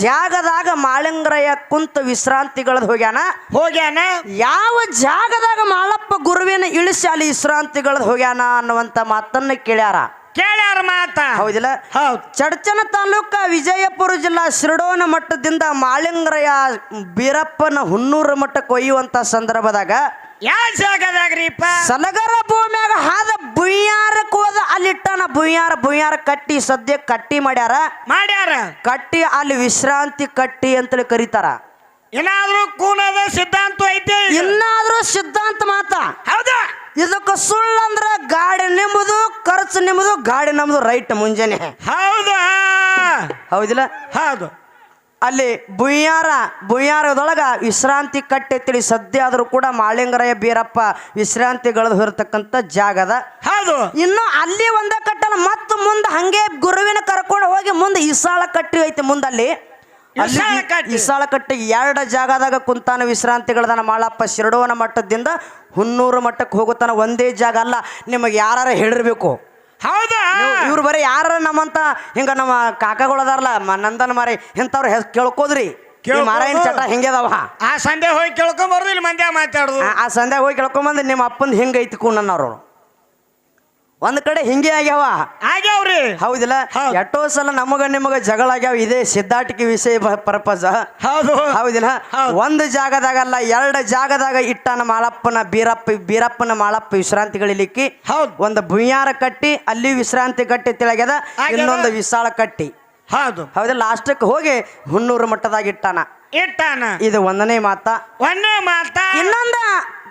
ಜಾಗದಾಗ ಮಾಳಿಂಗರಯ್ಯ ಕುಂತ ವಿಶ್ರಾಂತಿಗಳದ್ ಹೋಗ್ಯಾನ? ಹೋಗ್ಯಾನ. ಯಾವ ಜಾಗದಾಗ ಮಾಳಪ್ಪ ಗುರುವಿನ ಇಳಿಸಿ ಅಲ್ಲಿ ವಿಶ್ರಾಂತಿಗಳದ್ ಹೋಗ್ಯಾನ ಅನ್ನುವಂತ ಮಾತನ್ನ ಕೇಳ್ಯಾರ? ಕೇಳ್ಯಾರ ಮಾತ. ಹೌದಿಲ್ಲ? ಹೌದು. ಚಡಚನ ತಾಲೂಕ ವಿಜಯಪುರ ಜಿಲ್ಲಾ ಶಿರಡೋನ ಮಟ್ಟದಿಂದ ಮಾಳಿಂಗರಯ್ಯ ಬೀರಪ್ಪನ ಹುನ್ನೂರ ಮಟ್ಟ ಕೊಯ್ಯುವಂತ ಸಂದರ್ಭದಾಗ ಯಾವ ಜಾಗದಾಗ್ರಿಪ್ಪ ಸಲಗರ ಭೂಮ್ಯಾಗ ಹಾದ ಬುಯ್ಯಾರಕ್ಕೆ ಹೋದ ಅಲ್ಲಿಟ್ಟನ. ಬುಯ್ಯಾರ ಬುಯ್ಯಾರ ಕಟ್ಟಿ ಸದ್ಯ ಕಟ್ಟಿ ಮಾಡ್ಯಾರ. ಮಾಡ್ಯಾರ? ಕಟ್ಟಿ ಅಲ್ಲಿ ವಿಶ್ರಾಂತಿ ಕಟ್ಟಿ ಅಂತೇಳಿ ಕರೀತಾರ. ಏನಾದ್ರೂ ಕೂನದ ಸಿದ್ಧಾಂತ ಐತೆ? ಇನ್ನಾದ್ರೂ ಸಿದ್ಧಾಂತ ಮಾತ. ಹೌದಾ? ಇದಕ್ಕೆ ಸುಳ್ಳಂದ್ರ ಗಾಡಿ ನಿಮ್ಮದು ಖರ್ಚು ನಿಮ್ಮದು ಗಾಡಿ ನಮ್ದು ರೈಟ್ ಮುಂಜಾನೆ. ಹೌದಾ? ಹೌದಿಲ್ಲ? ಹೌದು. ಅಲ್ಲಿ ಬುಯ್ಯಾರ ಬುಯ್ಯಾರದೊಳಗ ವಿಶ್ರಾಂತಿ ಕಟ್ಟೆ ತಿಳಿ ಸದ್ಯ ಆದರೂ ಕೂಡ ಮಾಳಿಂಗರಾಯ ಬೀರಪ್ಪ ವಿಶ್ರಾಂತಿಗಳದು ಹೊರತಕ್ಕಂತ ಜಾಗದ. ಹೌದು. ಇನ್ನು ಅಲ್ಲಿ ಒಂದ ಕಟ್ಟಲ್ಲ ಮತ್ತು ಮುಂದೆ ಹಂಗೆ ಗುರುವಿನ ಕರ್ಕೊಂಡು ಹೋಗಿ ಮುಂದೆ ಇಸಾಳ ಕಟ್ಟಿ ಐತೆ ಮುಂದಲ್ಲಿ. ಅಲ್ಲಿ ಇಸಾಳ ಕಟ್ಟಿ. ಇಸಾಳ ಕಟ್ಟಿ ಎರಡು ಜಾಗದಾಗ ಕುಂತಾನ ವಿಶ್ರಾಂತಿಗಳದನ ಮಾಳಪ್ಪ ಶಿರಡುವನ ಮಟ್ಟದಿಂದ ಹುನ್ನೂರು ಮಟ್ಟಕ್ಕೆ ಹೋಗುತ್ತಾನ ಒಂದೇ ಜಾಗ ಅಲ್ಲ. ನಿಮಗೆ ಯಾರು ಹೇಳಿರ್ಬೇಕು. ಹೌದಾ? ಇವ್ರು ಬರೀ ಯಾರ ನಮ್ಮಂತ ಹಿಂಗ ನಮ್ಮ ಕಾಕಗಳದಾರಲ್ಲ ನಂದನ್ ಮಾರಿ ಇಂಥವ್ರು ಹೆಸ್ ಕೇಳ್ಕೋದ್ರಿ. ಮಾರಾಯಣ ಚಟ ಹಿಂಗ್ಯದವ ಆ ಸಂದೇ ಹೋಗಿ ಕೇಳ್ಕೊಂಡ್ ಬರೋದು ಇಲ್ಲಿ ಮಂದ್ಯ ಮಾತಾಡುದು? ಆ- ಸಂದೇ ಹೋಗಿ ಕೇಳ್ಕೊಂಬಂದು ನಿಮ್ಮ ಅಪ್ಪಂದು ಹಿಂಗೈತಿ ಕುಣ್ಣನವ್ರು ಒಂದ್ ಕಡೆ ಹಿಂಗೆ ಆಗ್ಯಾವ. ಆಗ್ಯಾವ್ರಿ. ಹೌದಿಲ್ಲ? ಎಟ್ಟೋ ಎಷ್ಟೋ ಸಲ ನಮಗ ನಿಮಗ ಜಗಳ ಆಗ್ಯಾವ. ಇದೇ ಸಿದ್ಧಾಟಿಕೆ ವಿಷಯ ಪರ್ಪಸ್. ಹೌದು. ಹೌದಿಲ್ಲ? ಒಂದು ಒಂದು ಜಾಗದಾಗಲ್ಲ ಎರಡು ಜಾಗದಾಗ ಇಟ್ಟನ ಮಾಳಪ್ಪನ ಬೀರಪ್ಪ ಬೀರಪ್ಪನ ಮಾಳಪ್ಪ ವಿಶ್ರಾಂತಿಗಳಿಲಿಕ್ಕಿ ಹೌದು. ಒಂದು ಭುಯ್ಯಾರ ಕಟ್ಟಿ ಅಲ್ಲಿ ವಿಶ್ರಾಂತಿ ಕಟ್ಟಿ ತಿಳಗ್ಯದ ಇನ್ನೊಂದು ವಿಶಾಲ ಕಟ್ಟಿ. ಹೌದು. ಹೌದಿಲ್ಲ? ಲಾಸ್ಟಕ್ಕೆ ಹೋಗಿ ಹುನ್ನೂರು ಮಟ್ಟದಾಗ ಇಟ್ಟಾನ. ಇಟ್ಟಾನ. ಇದು ಒಂದನೇ ಮಾತಾ. ಒಂದನೇ ಮಾತಾ. ಇನ್ನೊಂದ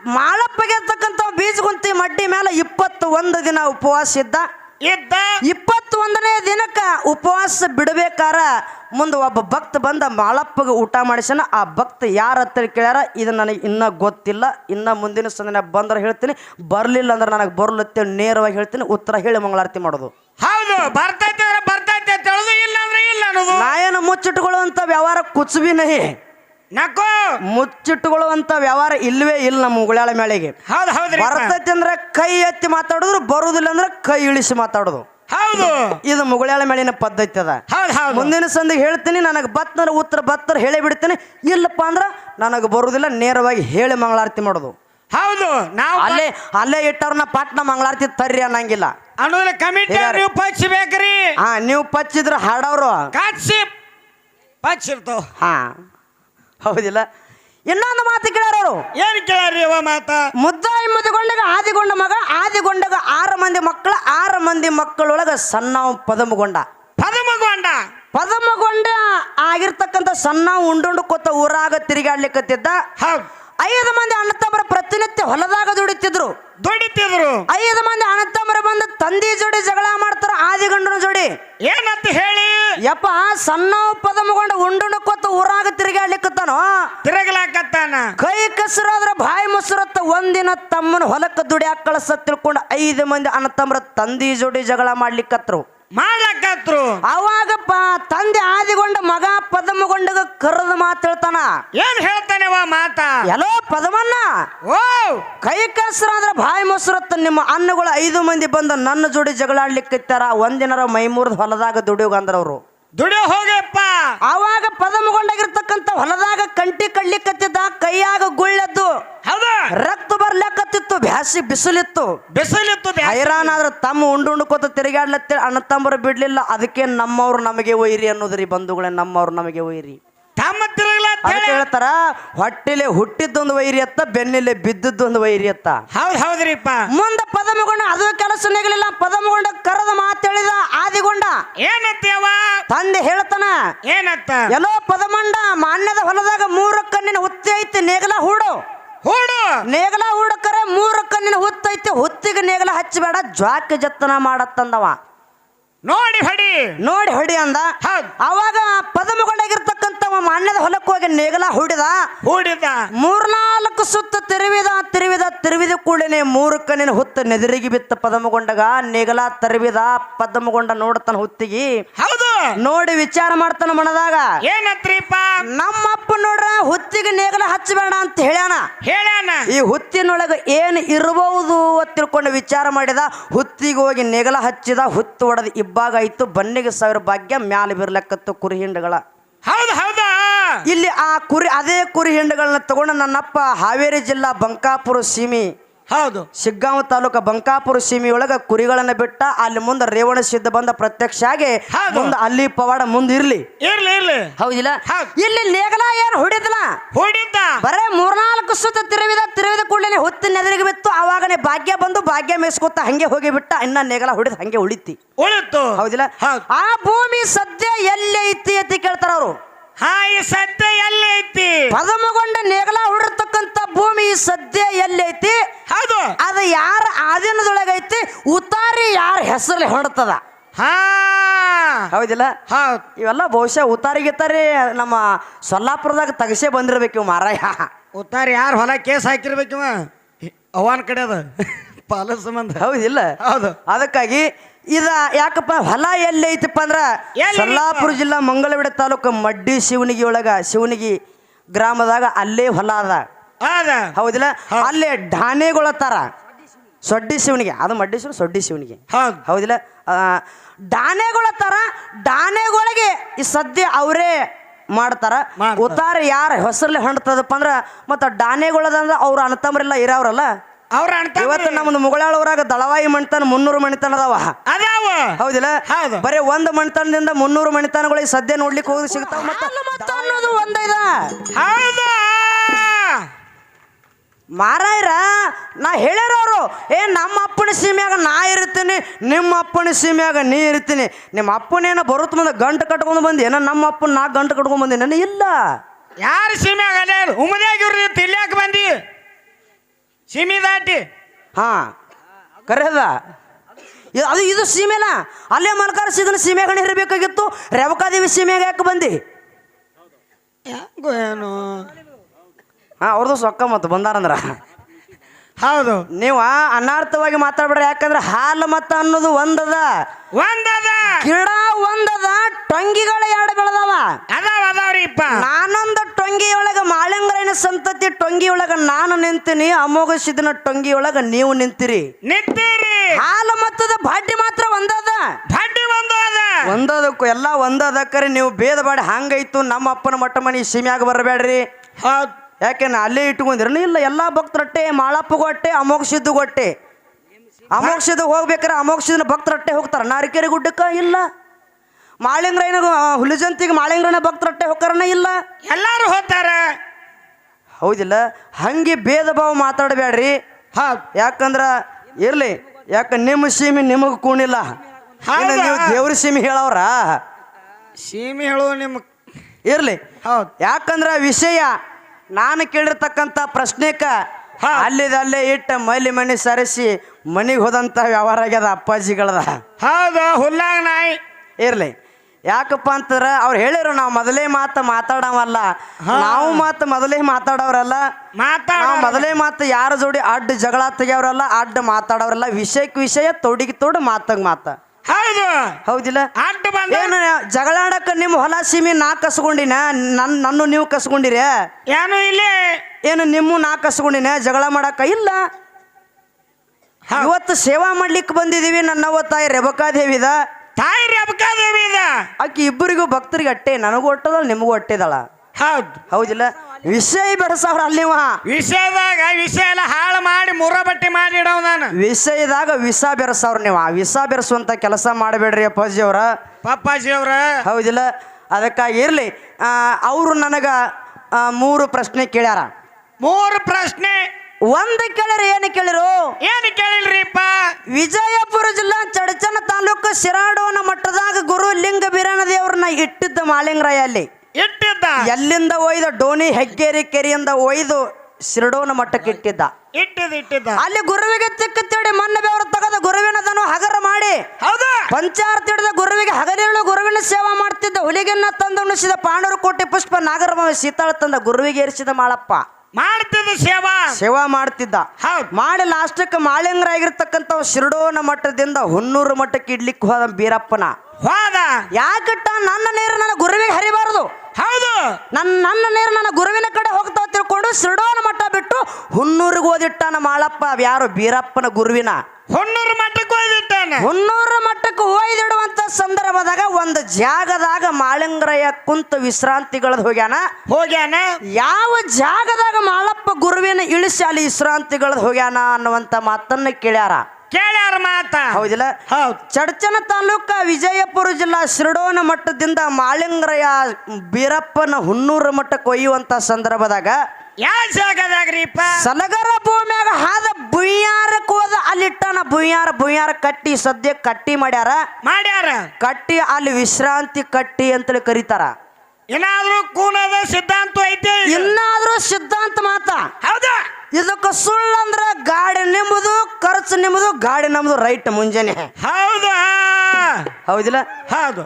ಮಾಳಪ್ಪಗೆ ಇರ್ತಕ್ಕಂಥ ಬೀಜಗುಂತಿ ಮಡ್ಡಿ ಮೇಲೆ ಇಪ್ಪತ್ತು ಒಂದು ದಿನ ಉಪವಾಸ ಇದ್ದ. ಇದ್ದ. ಇಪ್ಪತ್ತೊಂದನೇ ದಿನಕ್ಕ ಉಪವಾಸ ಬಿಡಬೇಕಾರ. ಮುಂದೆ ಒಬ್ಬ ಭಕ್ತ ಬಂದ ಮಾಳಪ್ಪಗೆ ಊಟ ಮಾಡಿಸನ ಆ ಭಕ್ತ ಯಾರ ಹತ್ರ ಕೇಳ್ಯಾರ ಇದು ನನಗೆ ಇನ್ನೂ ಗೊತ್ತಿಲ್ಲ. ಇನ್ನ ಮುಂದಿನ ಸಂದಿನ ಬಂದ್ರೆ ಹೇಳ್ತೀನಿ. ಬರಲಿಲ್ಲ ಅಂದ್ರೆ ನನಗೆ ಬರ್ಲತ್ತೆ ನೇರವಾಗಿ ಹೇಳ್ತೀನಿ. ಉತ್ತರ ಹೇಳಿ ಮಂಗಳಾರತಿ ಮಾಡೋದು. ಹೌದು ಬರ್ತೈತೆ ಅಂದ್ರೆ ಬರ್ತೈತೆ. ಇಲ್ಲ ಅಂದ್ರೆ ಇಲ್ಲ ನಾಯನ ಮುಚ್ಚಿಟ್ಟುಕೊಳ್ಳುವಂತ ಮುಚ್ಚಿಟ್ಕೊಳ್ಳುವಂಥ ವ್ಯವಹಾರ ಕುಚ್ಬಿ ಮುಚ್ಚಿಟ್ಟುಕೊಳ್ಳುವಂತ ವ್ಯವಹಾರ ಇಲ್ವೇ ಇಲ್ಲ ನಮ್ಮ ಉಗುಳ್ಯಾಳ ಮೇಳೆಗೆ ಹೌದು ಹೌದ್ರಿ ಬರ್ತೈತಿ ಅಂದ್ರೆ ಕೈ ಎತ್ತಿ ಮಾತಾಡಿದ್ರು ಬರುದಿಲ್ಲ ಅಂದ್ರೆ ಕೈ ಇಳಿಸಿ ಮಾತಾಡುದು. ಹೌದು. ಇದು ಮುಗುಳ್ಯಾಳ ಮೇಳಿನ ಪದ್ಧತಿ ಅದ. ಹೌದು ಹೌದು. ಮುಂದಿನ ಸಂದಿಗೆ ಹೇಳ್ತೀನಿ ನನಗೆ ಬತ್ತನ ಉತ್ತರ ಬತ್ತರ ಹೇಳಿ ಬಿಡ್ತೀನಿ. ಇಲ್ಲಪ್ಪ ಅಂದ್ರೆ ನನಗೆ ಬರುವುದಿಲ್ಲ ನೇರವಾಗಿ ಹೇಳಿ ಮಂಗಳಾರತಿ ಮಾಡುದು. ಹೌದು ನಾವು ಅಲ್ಲೇ ಅಲ್ಲೇ ಇಟ್ಟವ್ರನ್ನ ಪಾಟ್ನ ಮಂಗಳಾರತಿ ತರ್ರಿ ಅನ್ನಂಗಿಲ್ಲ. ಅನ್ನೋದ್ರ ಕಮಿಟಿ. ನೀವು ಪಚ್ಚಬೇಕ್ರಿ ಹಾ ನೀವು ಪಚ್ಚಿದ್ರೆ ಹಾಡವ್ರು. ಪಚ್ಚಿರ್ತಾವ ಹಾ. ಹೌದಿಲ್ಲ? ಇನ್ನೊಂದು ಮಾತು ಕೇಳೋರು ಏನ್ ಕೇಳಾರಿ ಅವ ಮಾತ? ಮುದ್ದಾಯಿ ಮುದಿಗೊಂಡಾಗ ಆದಿಗೊಂಡ ಮಗ ಆದಿಗೊಂಡಾಗ ಆರು ಮಂದಿ ಮಕ್ಕಳ ಆರು ಮಂದಿ ಮಕ್ಕಳೊಳಗ ಸಣ್ಣ ಪದಮಗೊಂಡ. ಪದಮಗೊಂಡ? ಪದಮಗೊಂಡ ಆಗಿರ್ತಕ್ಕಂಥ ಸಣ್ಣ ಉಂಡುಂಡು ಕೊತ್ತ ಊರಾಗ ತಿರುಗಾಡ್ಲಿಕ್ಕತ್ತಿದ್ದ ಐದು ಮಂದಿ ಅಣ್ಣ ತಮ್ಮರ ಪ್ರತಿನಿತ್ಯ ಹೊಲದಾಗ ದುಡಿತಿದ್ರು. ದುಡಿತಿದ್ರು. ಐದು ಮಂದಿ ಅಣ್ಣತಮ್ಮರು ಬಂದು ತಂದಿ ಜೋಡಿ ಜಗಳ ಮಾಡ್ತಾರ ಆದಿಗಂಡನ ಜೋಡಿ. ಏನಂತ ಹೇಳಿ? ಯಪ್ಪ ಸಣ್ಣ ಪದಮಗೊಂಡ ಉಂಡುಣ ಕೊತ್ತ ಊರಾಗ ತಿರುಗಾಡ್ಲಿಕ್ಕತ್ತಾನೋ ತಿರುಗಲಾಕತ್ತಾನ. ಕೈ ಕಸರಾದ್ರ ಬಾಯಿ ಮೊಸರತ್ತ ಒಂದಿನ ತಮ್ಮನ ಹೊಲಕ್ಕೆ ದುಡಿಯಾಕ ಕಳಸ ತಿಳ್ಕೊಂಡು ಐದು ಮಂದಿ ಅಣ್ಣ ತಮ್ಮರ ತಂದಿ ಜೋಡಿ ಜಗಳ ಮಾಡ್ಲಿಕ್ಕತ್ರು. ಮಾಡ್ಲಕತ್ರು ಅವಾಗಪ್ಪ ತಂದೆ ಆದಿಗೊಂಡ ಮಗ ಪದ್ಮಗೊಂಡ ಕರದ ಮಾತು ಹೇಳ್ತಾನ. ಏನ್ ಹೇಳ್ತಾನೆ ಮಾತ? ಎಲ್ಲೋ ಪದಮನ್ನ ಓ! ಕೈ ಅಂದ್ರೆ ಬಾಯಿ ಮೊಸರತ್ತ ನಿಮ್ಮ ಅನ್ನಗಳು ಐದು ಮಂದಿ ಬಂದು ನನ್ನ ಜೋಡಿ ಜಗಳಾಡ್ಲಿಕ್ಕಿತ್ತಾರ. ಒಂದಿನರ ಮೈಮೂರ್ದ ಹೊಲದಾಗ ದುಡಿಯೋಗ ದುಡಿಯೋ ಹೋಗಪ್ಪ. ಅವಾಗ ಪದಮಗೊಂಡಾಗಿರ್ತಕ್ಕಂಥ ಹೊಲದಾಗ ಕಂಟಿ ಕಡ್ಲಿಕ್ಕತ್ತಿದ್ದ ಕೈಯಾಗ ಗುಳ್ಳೆದ್ದು ಹೌದು. ರಕ್ತ ಬರ್ಲಿಕ್ಕತ್ತಿತ್ತು ಬ್ಯಾಸಿ ಬಿಸಿಲಿತ್ತು. ಬಿಸಿಲಿತ್ತು ಹೈರಾಣ ಆದ್ರೆ ತಮ್ಮ ಉಂಡು ಉಂಡ್ಕೋತ ತಿರುಗಾಡ್ಲತ್ತೆ ಅಣ್ಣ ತಮ್ಮರು ಬಿಡ್ಲಿಲ್ಲ ಅದಕ್ಕೆ ನಮ್ಮವ್ರು ನಮಗೆ ಒಯ್ರಿ ಅನ್ನೋದ್ರಿ ಬಂಧುಗಳೇ ನಮ್ಮವ್ರು ನಮಗೆ ಒಯ್ರಿ. ತಮ್ಮ ತಿರುಗಲ ಅದಕ್ಕೆ ಹೇಳ್ತಾರ ಹೊಟ್ಟಿಲೆ ಹುಟ್ಟಿದ್ದೊಂದು ವೈರಿ ಅತ್ತ ಬೆನ್ನಿಲೆ ಬಿದ್ದದ್ದೊಂದು ವೈರಿ ಅತ್ತ ಹೌದ್ ಹೌದ್ರಿಪ್ಪ. ಮುಂದೆ ಪದಮಗೊಂಡ ಅದು ಕೆಲಸ ನೆಗಲಿಲ್ಲ ಪದಮಗೊಂಡ ಕರೆದ ಮಾತೇಳಿದ ಆದಿಗೊಂಡ. ಏನತ್ತೇವ ತಂದೆ ಹೇಳ್ತಾನ ಏನತ್ತ ಎಲ್ಲೋ ಪದಮಂಡ ಮಾನ್ಯದ ಹೊಲದಾಗ ಮೂರು ಕಣ್ಣಿನ ಹುತ್ತಿ ಐತಿ ನೇಗಲ ಹೂಡು. ಹೂಡು? ನೇಗಲ ಹೂಡಕರೆ ಮೂರು ಕಣ್ಣಿನ ಹುತ್ತೈತಿ ಹುತ್ತಿಗೆ ನೇಗಲ ಹಚ್ಚಬೇಡ ಜ್ವಾಕ ಜತ್ತನ ಮಾಡತ್ತಂದವ. ನೋಡಿ ಹೊಡಿ. ನೋಡಿ ಹೊಡಿ ಅಂದ. ಅವಾಗ ಅವಾಗ ಮಾನ್ಯದ ಹೊಲಕ್ಕೆ ಹೋಗಿ ನೇಗಲ ಹೂಡಿದ. ಹೂಡಿದ. ಮೂರ್ನಾಲ್ಕು ಸುತ್ತ ತಿರುವಿದ ತಿರುವಿದ ತಿರುವಿದ ಕೂಡಲೇ ಮೂರು ಕಣ್ಣಿನ ಹುತ್ತ ನೆದರಿಗೆ ಬಿತ್ತ ಪದಮಗೊಂಡಗ ನೇಗಲ ತರುವಿದ ಪದಮಗೊಂಡ ನೋಡ್ತಾನ ಹುತ್ತಿಗಿ. ಹೌದು. ನೋಡಿ ವಿಚಾರ ಮಾಡ್ತಾನ ಮನದಾಗ. ಏನತ್ರಿಪ್ಪ? ನಮ್ಮಪ್ಪ ನೋಡ್ರ ಹುತ್ತಿಗೆ ನೇಗಲ ಹಚ್ಚಬೇಡ ಅಂತ ಹೇಳ್ಯಾನ. ಹೇಳ್ಯಾನ. ಈ ಹುತ್ತಿನೊಳಗ ಏನು ಇರಬಹುದು ಅಂತ ತಿಳ್ಕೊಂಡು ವಿಚಾರ ಮಾಡಿದ ಹುತ್ತಿಗೆ ಹೋಗಿ ನೆಗಲ ಹಚ್ಚಿದ ಹುತ್ತು ಒಡೆದ ಇಬ್ಬಾಗ ಆಯ್ತು. ಬನ್ನಿಗೆ ಸಾವಿರ ಭಾಗ್ಯ ಮ್ಯಾಲ ಬಿರ್ಲಕ್ಕತ್ತು ಕುರಿ ಹಿಂಡಗಳ. ಹೌದು. ಇಲ್ಲಿ ಆ ಕುರಿ ಅದೇ ಕುರಿ ಹಿಂಡುಗಳನ್ನ ತಗೊಂಡು ನನ್ನಪ್ಪ ಹಾವೇರಿ ಜಿಲ್ಲಾ ಬಂಕಾಪುರ ಸೀಮಿ. ಹೌದು. ಶಿಗ್ಗಾಂವ ತಾಲೂಕ ಬಂಕಾಪುರ ಸೀಮೆಯೊಳಗ ಕುರಿಗಳನ್ನ ಬಿಟ್ಟ ಅಲ್ಲಿ ಮುಂದೆ ರೇವಣ ಸಿದ್ಧ ಬಂದ ಪ್ರತ್ಯಕ್ಷ ಆಗಿ ಹೌದು. ಮುಂದೆ ಅಲ್ಲಿ ಪವಾಡ ಮುಂದೆ ಇರ್ಲಿ. ಇರ್ಲಿ ಇರ್ಲಿ. ಹೌದಿಲ್ಲ? ಹೌದು. ಇಲ್ಲಿ ಲೇಗಲ ಏನು ಹೊಡಿದ್ಲ? ಹೊಡಿದ್ದ. ಬರೇ ಮೂರ್ನಾಲ್ಕು ಸುತ್ತ ತಿರುವಿದ ತಿರುವಿದ ಕೂಡಲೇ ಹೊತ್ತು ನೆದರಿಗೆ ಬಿತ್ತು. ಅವಾಗನೇ ಭಾಗ್ಯ ಬಂದು ಭಾಗ್ಯ ಮೇಸ್ಕೊತ ಹಂಗೆ ಹೋಗಿ ಬಿಟ್ಟ. ಇನ್ನ ನೇಗಲ ಹೊಡೆದು ಹಂಗೆ ಉಳಿತಿ. ಉಳಿತು. ಹೌದಿಲ್ಲ? ಹೌದು. ಆ ಭೂಮಿ ಸದ್ಯ ಎಲ್ಲಿ ಐತಿ ಅಂತ ಕೇಳ್ತಾರ ಅವರು. ಹಾ ಈ ಸದ್ಯ ಎಲ್ಲಿ ಐತಿ? ಪದಮಗೊಂಡ ನೇಗಲ ಹೊಡಿರ್ತಕ್ಕಂಥ ಭೂಮಿ ಸದ್ಯ ಎಲ್ಲಿ ಐತಿ? ಹೌದು. ಅದು ಯಾರ ಆಧೀನದೊಳಗೈತಿ? ಉತಾರಿ ಯಾರ ಹೆಸರಲ್ಲಿ ಹೊಡ್ತದ ಹಾ. ಹೌದಿಲ್ಲ? ಹೌದು ಇವೆಲ್ಲ ಬಹುಶಃ ಉತಾರಿ ಗಿತ್ತಾರಿ ನಮ್ಮ ಸೊಲ್ಲಾಪುರದಾಗ ತಗಸೆ ಬಂದಿರ್ಬೇಕು ಇವ್ ಮಾರಾಯ. ಉತ್ತಾರಿ ಯಾರು ಹೊಲ ಕೇಸ್ ಹಾಕಿರ್ಬೇಕಿವ ಅವನ ಕಡೆ ಅದ. ಪಾಲ ಸಂಬಂಧ ಹೌದಿಲ್ಲ? ಹೌದು. ಅದಕ್ಕಾಗಿ ಇದ ಯಾಕಪ್ಪ ಹೊಲ ಎಲ್ಲಿ ಐತಪ್ಪ ಅಂದ್ರ ಸೊಲ್ಲಾಪುರ ಜಿಲ್ಲಾ ಮಂಗಳವಿಡ ತಾಲೂಕು ಮಡ್ಡಿ ಶಿವನಿಗಿ ಒಳಗ ಶಿವನಿಗಿ ಗ್ರಾಮದಾಗ ಅಲ್ಲೇ ಹೊಲ ಅದ. ಹೌದಿಲ್ಲ? ಅಲ್ಲೇ ಢಾನೆಗೊಳತ್ತಾರ ಸೊಡ್ಡಿ ಶಿವನಿಗೆ. ಅದು ಮಡ್ಡಿ ಶಿವ ಸೊಡ್ಡಿ ಶಿವನಿಗೆ. ಹೌದು. ಹೌದಿಲ್ಲ? ಆ, ದಾನೆಗೊಳತ್ತಾರ ದಾನೆಗೊಳಗೆ ಈ ಸದ್ಯ ಅವರೇ ಮಾಡ್ತಾರ. ಉತ್ತಾರ ಯಾರ ಹೆಸರಲ್ಲಿ ಹೊಂಡ್ತದಪ್ಪ ಅಂದ್ರ ಮತ್ತ ದಾನೆಗೊಳದಂದ್ರ ಅವ್ರ ಅಣ್ಣತಮ್ಮರೆಲ್ಲ ಇರಾವ್ರಲ್ಲ. ಅವ್ರ ಅಣ್ಣ ಇವತ್ತು ನಮ್ದು ಮುಗಳಾಳವರಾಗ ದಳವಾಯಿ ಮಣಿತನ ಮುನ್ನೂರು ಮಣಿತನ ಅದಾವ. ಅದಾವ ಹೌದಿಲ್ಲ? ಹೌದು. ಬರೀ ಒಂದು ಮಣಿತನದಿಂದ ಮುನ್ನೂರು ಮಣಿತನಗಳಿಗೆ ಸದ್ಯ ನೋಡ್ಲಿಕ್ಕೆ ಹೋಗಿ ಸಿಗ್ತಾವ ಮತ್ತೆ? ಅನ್ನೋದು ಒಂದೈದ ಹೌದು? ಮಾರಾಯ್ರ ನಾ ಹೇಳ್ಯಾರ ಅವರು. ಏ ನಮ್ಮ ಅಪ್ಪನ ಸೀಮ್ಯಾಗ ನಾ ಇರ್ತೀನಿ ನಿಮ್ಮ ಅಪ್ಪನ ಸೀಮ್ಯಾಗ ನೀ ಇರ್ತೀನಿ. ನಿಮ್ಮ ಅಪ್ಪನೇನ ಬರುತ್ತ ಮುಂದೆ ಗಂಟು ಕಟ್ಕೊಂಡು ಬಂದಿ? ಏನ ನಮ್ಮ ಅಪ್ಪನ ನಾ ಗಂಟು ಕಟ್ಕೊಂಡು ಬಂದಿ ನನ್ನ ಇಲ್ಲ. ಯಾರು ಸೀಮ್ಯಾಗ ಅಲ್ಲೇ ಉಮದ್ಯಾಗ ಇವ್ರಿ ತಿಲ್ಯಾಕ ಬಂದಿ? ಸೀಮಿ ದಾಟಿ ಹಾ ಕರೆದ. ಇದು- ಅದು ಇದು ಸೀಮೆನ? ಅಲ್ಲೇ ಮಲ್ಕಾರ ಸೀದನ ಸೀಮೆಗಣ ಇರಬೇಕಾಗಿತ್ತು. ರೇವಕಾದೇವಿ ಸೀಮೆಗೆ ಯಾಕೆ ಬಂದಿ? ಏನು? ಹಾ ಅವ್ರದ್ದು ಸೊಕ್ಕ ಮತ್ತು ಬಂದಾರಂದ್ರ. ಹೌದು. ನೀವು ಅನಾರ್ಥವಾಗಿ ಮಾತಾಡ್ಬೇಡ್ರಿ ಯಾಕಂದ್ರೆ ಹಾಲು ಮತ ಅನ್ನೋದು ಒಂದದ. ಒಂದದ. ಗಿಡ ಒಂದದ ಟೊಂಗಿಗಳ ಎರಡು ಬೆಳೆದವ ಅದಾವ ಅದಾವ್ರಿಪ್ಪ ನಾನೊಂದು ಟೊಂಗಿಯೊಳಗ ಮಾಳಿಂಗರೈನ ಸಂತತಿ ಟೊಂಗಿಯೊಳಗ ಒಳಗ ನಾನು ನಿಂತೀನಿ ಅಮೋಘ ಟೊಂಗಿಯೊಳಗ ಟೊಂಗಿ ಒಳಗ ನೀವು ನಿಂತಿರಿ. ನಿಂತೀರಿ. ಹಾಲು ಮತ್ತದ ಬಾಟಿ ಮಾತ್ರ ಒಂದದ. ಬಡ್ಡಿ ಒಂದದ. ಒಂದದಕ್ಕೂ ಎಲ್ಲ ಒಂದದಕ್ಕರಿ ನೀವು ಭೇದ ಬಾಡಿ ಹಂಗೈತು ನಮ್ಮ ಅಪ್ಪನ ಮಟ್ಟ ಮನಿ ಸೀಮ್ಯಾಗ ಬರಬೇಡ್ರಿ. ಹೌದು. ಯಾಕೆ ನಾ ಅಲ್ಲೇ ಇಟ್ಕೊಂಡಿರಲಿ ಇಲ್ಲ ಎಲ್ಲ ಭಕ್ತರಟ್ಟೆ ಮಾಳಪ್ಪಗೊಟ್ಟೆ ಅಮೋಘ ಸಿದ್ದುಗೊಟ್ಟೆ ಗೊಟ್ಟೆ ಸಿದ್ದು ಹೋಗ್ಬೇಕಾರೆ ಸಿದ್ದನ ಭಕ್ತರಟ್ಟೆ ಹೋಗ್ತಾರೆ. ನಾರಿಕೇರಿ ಗುಡ್ಡಕ್ಕ ಇಲ್ಲ. ಮಾಳಿಂಗ್ರೈನ ಹುಲಿಜಂತಿಗೆ ಮಾಳಿಂಗ್ರನ ಭಕ್ತರಟ್ಟೆ ಹೋಗ್ತಾರನ ಇಲ್ಲ. ಎಲ್ಲರೂ ಹೋಗ್ತಾರ? ಹೌದಿಲ್ಲ. ಹಂಗೆ ಭೇದ ಭಾವ ಮಾತಾಡಬೇಡ್ರಿ. ಹೌದು ಯಾಕಂದ್ರ ಇರ್ಲಿ. ಯಾಕ ನಿಮ್ಮ ಸೀಮೆ ನಿಮಗೆ ಕೂಣಿಲ್ಲ. ನೀವು ದೇವ್ರ ಸೀಮೆ ಹೇಳವ್ರ. ಸೀಮೆ ಹೇಳು ನಿಮ್ಮ ಇರ್ಲಿ. ಹೌದು. ಯಾಕಂದ್ರ ವಿಷಯ ನಾನು ಕೇಳಿರ್ತಕ್ಕಂಥ ಪ್ರಶ್ನೆಕ ಅಲ್ಲಿದಲ್ಲೇ ಅಲ್ಲಿದ ಅಲ್ಲೇ ಇಟ್ಟ ಮೈಲಿ ಮನೆ ಸರಿಸಿ ಮನೆಗೆ ಹೋದಂಥ ವ್ಯವಹಾರ ಆಗ್ಯದ ಅಪ್ಪಾಜಿಗಳದ. ಹೌದು ಹುಲ್ಲಾಗ ನಾಯಿ. ಇರ್ಲಿ. ಯಾಕಪ್ಪ ಅಂತಂದ್ರ ಅವ್ರು ಹೇಳಿರು ನಾವು ಮೊದಲೇ ಮಾತು ಮಾತಾಡವಲ್ಲ. ನಾವು ಮಾತು ಮೊದಲೇ ಮಾತಾಡೋರಲ್ಲ ಮಾತಾಡ ನಾವು ಮೊದಲೇ ಮಾತು ಯಾರ ಜೋಡಿ ಅಡ್ಡ ಜಗಳ ತೆಗಿಯವ್ರಲ್ಲ ಅಡ್ಡ ಮಾತಾಡೋರಲ್ಲ ವಿಷಯಕ್ಕೆ ವಿಷಯ ತೊಡಿಗೆ ತೊಡು ಮಾತಾಗ ಮಾತ. ಹೌದು. ಹೌದಿಲ್ಲ? ಬಂದ ಏನು ಜಗಳ ಆಡಕ್ಕೆ ನಿಮ್ಮ ಹೊಲ ಸೀಮೆ ನಾ ಕಸ್ಕೊಂಡಿನ? ನನ್ನ ನನ್ನ ನೀವು ಕಸ್ಕೊಂಡಿರಿ? ಏನು ಇಲ್ಲ? ಏನು ನಿಮ್ಮ ನಾ ಕಸ್ಕೊಂಡಿನ? ಜಗಳ ಮಾಡಕ್ಕ ಇಲ್ಲ. ಇವತ್ತು ಸೇವಾ ಮಾಡ್ಲಿಕ್ಕೆ ಬಂದಿದೀವಿ ನನ್ನವ್ವ ತಾಯಿ ರೆಬಕಾದೇವಿದ. ತಾಯಿ ರೆಬಕಾದೇವಿದ. ಆಕಿ ಇಬ್ಬರಿಗೂ ಭಕ್ತರಿಗೆ ಅಟ್ಟೆ ನನಗೂ ಅಟ್ಟದಲ್ಲ ನಿಮಗೂ ಒಟ್ಟಿದಳ ಹೌದು. ಹೌದಿಲ್ಲ? ವಿಷಯ ಬೆರೆಸವ್ರ ಅಲ್ಲಿವ ವಿಷಯದಾಗ ವಿಷಯ ಎಲ್ಲ ಹಾಳು ಮಾಡಿ ಮುರ ಬಟ್ಟಿ ಮಾಡಿ ಇಡವ್ ನಾನು. ವಿಷಯದಾಗ ವಿಷ ಬೆರೆಸವ್ರ ನೀವು? ಆ ವಿಷ ಬೆರೆಸುವಂತ ಕೆಲಸ ಮಾಡಬೇಡ್ರಿ ಅಪ್ಪಾಜಿ ಅವ್ರ. ಪಪ್ಪಾಜಿ ಅವ್ರ? ಹೌದಿಲ್ಲ? ಅದಕ್ಕಾಗಿ ಇರ್ಲಿ. ಅವರು ನನಗ ಮೂರು ಪ್ರಶ್ನೆ ಕೇಳ್ಯಾರ. ಮೂರು ಪ್ರಶ್ನೆ. ಒಂದು ಕೇಳಿರಿ ಏನು ಕೇಳಿರು? ಏನು ಕೇಳಿಲ್ರಿಪ್ಪ? ವಿಜಯಪುರ ಜಿಲ್ಲಾ ಚಡಚನ ತಾಲೂಕು ಶಿರಾಡೋನ ಮಟ್ಟದಾಗ ಗುರು ಲಿಂಗ ಬೀರಣ ದೇವ್ರನ್ನ ಇಟ್ಟಿದ್ದ ಮಾಲಿಂಗ್ರಾಯಲ್ಲಿ ಅಲ್ಲಿ. ಇಟ್ಟಿದ್ದ. ಎಲ್ಲಿಂದ ಒಯ್ದ? ಡೋಣಿ ಹೆಗ್ಗೇರಿ ಕೆರೆಯಿಂದ ಒಯ್ದು ಶಿರಡೋನ ಮಟ್ಟಕ್ಕೆ ಇಟ್ಟಿದ್ದ. ಇಟ್ಟಿದ್ದ ಇಟ್ಟಿದ್ದ. ಅಲ್ಲಿ ಗುರುವಿಗೆ ಚಿಕ್ಕತ್ತೇಳಿ ತಿಳಿ ಮನ್ನ ಬೆವರು ತಗದ ಗುರುವಿನ ದನು ಹಗರ ಮಾಡಿ. ಹೌದಾ. ಪಂಚಾರ್ತಿ ಹಿಡಿದ ಗುರುವಿಗೆ ಹಗಲಿರುಳು ಗುರುವಿನ ಸೇವಾ ಮಾಡ್ತಿದ್ದ. ಹುಲಿಗೆನ್ನ ತಂದು ಉಣಿಸಿದ ಪಾಂಡವರು ಕೋಟಿ ಪುಷ್ಪ ನಾಗರಮ ಸೀತಾಳ ತಂದ ಗುರುವಿಗೆ ಏರಿಸಿದ ಮಾಳಪ್ಪ. ಮಾಡ್ತಿದ್ದ ಸೇವಾ. ಸೇವಾ ಮಾಡ್ತಿದ್ದ. ಹೌದು. ಮಾಡಿ ಲಾಸ್ಟಕ್ಕೆ ಮಾಳಿಂಗರಾಗಿರ್ತಕ್ಕಂಥ ಶಿರಡೋನ ಮಠದಿಂದ ಹುನ್ನೂರು ಮಠಕ್ಕೆ ಇಡ್ಲಿಕ್ಕೆ ಹೋದ ಬೀರಪ್ಪನ. ಹೋದ. ಯಾಕಿಟ್ಟ ನನ್ನ ನೀರು ನನ್ನ ಗುರುವಿಗೆ ಹರಿಬಾರದು? ಹೌದು. ನನ್ನ ನನ್ನ ನೀರು ನನ್ನ ಗುರುವಿನ ಕಡೆ ಹೋಗ್ತಾ ತಿಳ್ಕೊಂಡು ಸಿಡೋನ ಮಠ ಬಿಟ್ಟು ಹುನ್ನೂರಿಗೆ ಓದಿಟ್ಟಾನ ಮಾಳಪ್ಪ ಯಾರು ಬೀರಪ್ಪನ ಗುರುವಿನ? ಹೊನ್ನೂರು ಮಠಕ್ಕೆ ಓದಿಟ್ಟಾನೆ ಹುನ್ನೂರ ಮುನ್ನೂರ ಮಟ್ಟಕ್ಕೆ ಒಯ್ದಿಡುವಂತ ಸಂದರ್ಭದಾಗ ಒಂದು ಜಾಗದಾಗ ಮಾಳಿಂಗರಯ್ಯ ಕುಂತ ವಿಶ್ರಾಂತಿಗಳದ್ ಹೋಗ್ಯಾನ. ಹೋಗ್ಯಾನ? ಯಾವ ಜಾಗದಾಗ ಮಾಳಪ್ಪ ಗುರುವಿನ ಇಳಿಸಿ ಅಲ್ಲಿ ವಿಶ್ರಾಂತಿಗಳದ್ ಹೋಗ್ಯಾನ ಅನ್ನುವಂತ ಮಾತನ್ನ ಕೇಳ್ಯಾರ. ಕೇಳ್ಯಾರ ಮಾತ? ಹೌದಿಲ್ಲ? ಹೌದು. ಚಡಚನ ತಾಲೂಕ ವಿಜಯಪುರ ಜಿಲ್ಲಾ ಶಿರಡೋನ ಮಟ್ಟದಿಂದ ಮಾಳಿಂಗರಯ್ಯ ಬೀರಪ್ಪನ ಹುನ್ನೂರ ಮಟ್ಟ ಕೊಯ್ಯುವಂತ ಸಂದರ್ಭದಾಗ ಯಾವ ಜಾಗದಾಗ್ರಿಪ್ಪ ಸಲಗರ ಭೂಮ್ಯಾಗ ಹಾದ ಬುಯ್ಯಾರಕ್ಕೆ ಹೋದ ಅಲ್ಲಿಟ್ಟನ ಬುಯ್ಯಾರ ಬುಯ್ಯಾರ ಕಟ್ಟಿ ಸದ್ಯ ಕಟ್ಟಿ ಮಾಡ್ಯಾರ. ಮಾಡ್ಯಾರ? ಕಟ್ಟಿ ಅಲ್ಲಿ ವಿಶ್ರಾಂತಿ ಕಟ್ಟಿ ಅಂತೇಳಿ ಕರೀತಾರ. ಏನಾದ್ರೂ ಕೂನದ ಸಿದ್ಧಾಂತ ಐತೆ? ಇನ್ನಾದ್ರೂ ಸಿದ್ಧಾಂತ ಮಾತಾ. ಹೌದಾ? ಇದಕ್ಕೆ ಸುಳ್ಳಂದ್ರ ಗಾಡಿ ನಿಮ್ಮದು ಖರ್ಚು ನಿಮ್ಮದು ಗಾಡಿ ನಮ್ಮದು ರೈಟ್ ಮುಂಜಾನೆ. ಹೌದು? ಹೌದಿಲ್ಲ? ಹೌದು.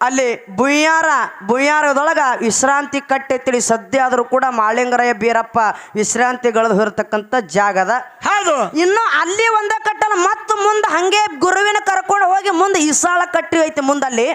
ಅಲ್ಲಿ ಬುಯ್ಯಾರ ಬುಯ್ಯಾರದೊಳಗ ವಿಶ್ರಾಂತಿ ಕಟ್ಟೆ ತಿಳಿ ಸದ್ಯ ಆದರೂ ಕೂಡ ಮಾಳಿಂಗರಾಯ ಬೀರಪ್ಪ ವಿಶ್ರಾಂತಿಗಳದು ಹೊರತಕ್ಕಂಥ ಜಾಗದ. ಹೌದು. ಇನ್ನು ಅಲ್ಲಿ ಒಂದ ಕಟ್ಟಲ್ಲ ಮತ್ತು ಮುಂದೆ ಹಂಗೆ ಗುರುವಿನ ಕರ್ಕೊಂಡು ಹೋಗಿ ಮುಂದೆ ಇಸಾಳ ಕಟ್ಟಿ ಐತಿ ಮುಂದಲ್ಲಿ.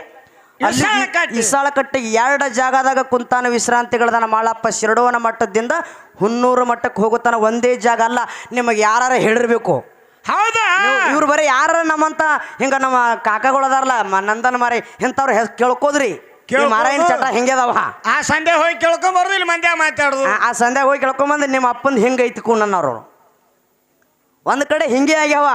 ಅಲ್ಲಿ ಇಸಾಳ ಕಟ್ಟಿ. ಇಸಾಳ ಕಟ್ಟಿ ಎರಡು ಜಾಗದಾಗ ಕುಂತಾನ ವಿಶ್ರಾಂತಿಗಳದನ ಮಾಳಪ್ಪ ಶಿರಡೋನ ಮಟ್ಟದಿಂದ ಹುನ್ನೂರು ಮಟ್ಟಕ್ಕೆ ಹೋಗುತ್ತಾನ ಒಂದೇ ಜಾಗ ಅಲ್ಲ ನಿಮಗೆ ಯಾರು ಹೇಳಿರ್ಬೇಕು. ಹೌದಾ? ಇವ್ರು ಬರೀ ಯಾರ ನಮ್ಮಂತ ಹಿಂಗ ನಮ್ಮ ಕಾಕಗಳದಾರಲ್ಲ ನಂದನ್ ಮಾರಿ ಇಂಥವ್ರು ಹೆಸ್ ಕೇಳ್ಕೋದ್ರಿ. ಮಾರಾಯಣ ಚಟ ಹಿಂಗ್ಯದವ ಆ ಸಂಧ್ಯಾ ಹೋಗಿ ಕೇಳ್ಕೊಂಬರ್ದು ಇಲ್ಲಿ ಮಂದ್ಯ ಮಾತಾಡುದು. ಆ- ಸಂಧ್ಯಾ ಹೋಗಿ ಕೇಳ್ಕೊಂಬಂದು ನಿಮ್ಮ ಅಪ್ಪಂದು ಹಿಂಗೈತಿ ಕೂನನ್ನವ್ರು ಒಂದ್ ಕಡೆ ಹಿಂಗೆ ಆಗ್ಯಾವ.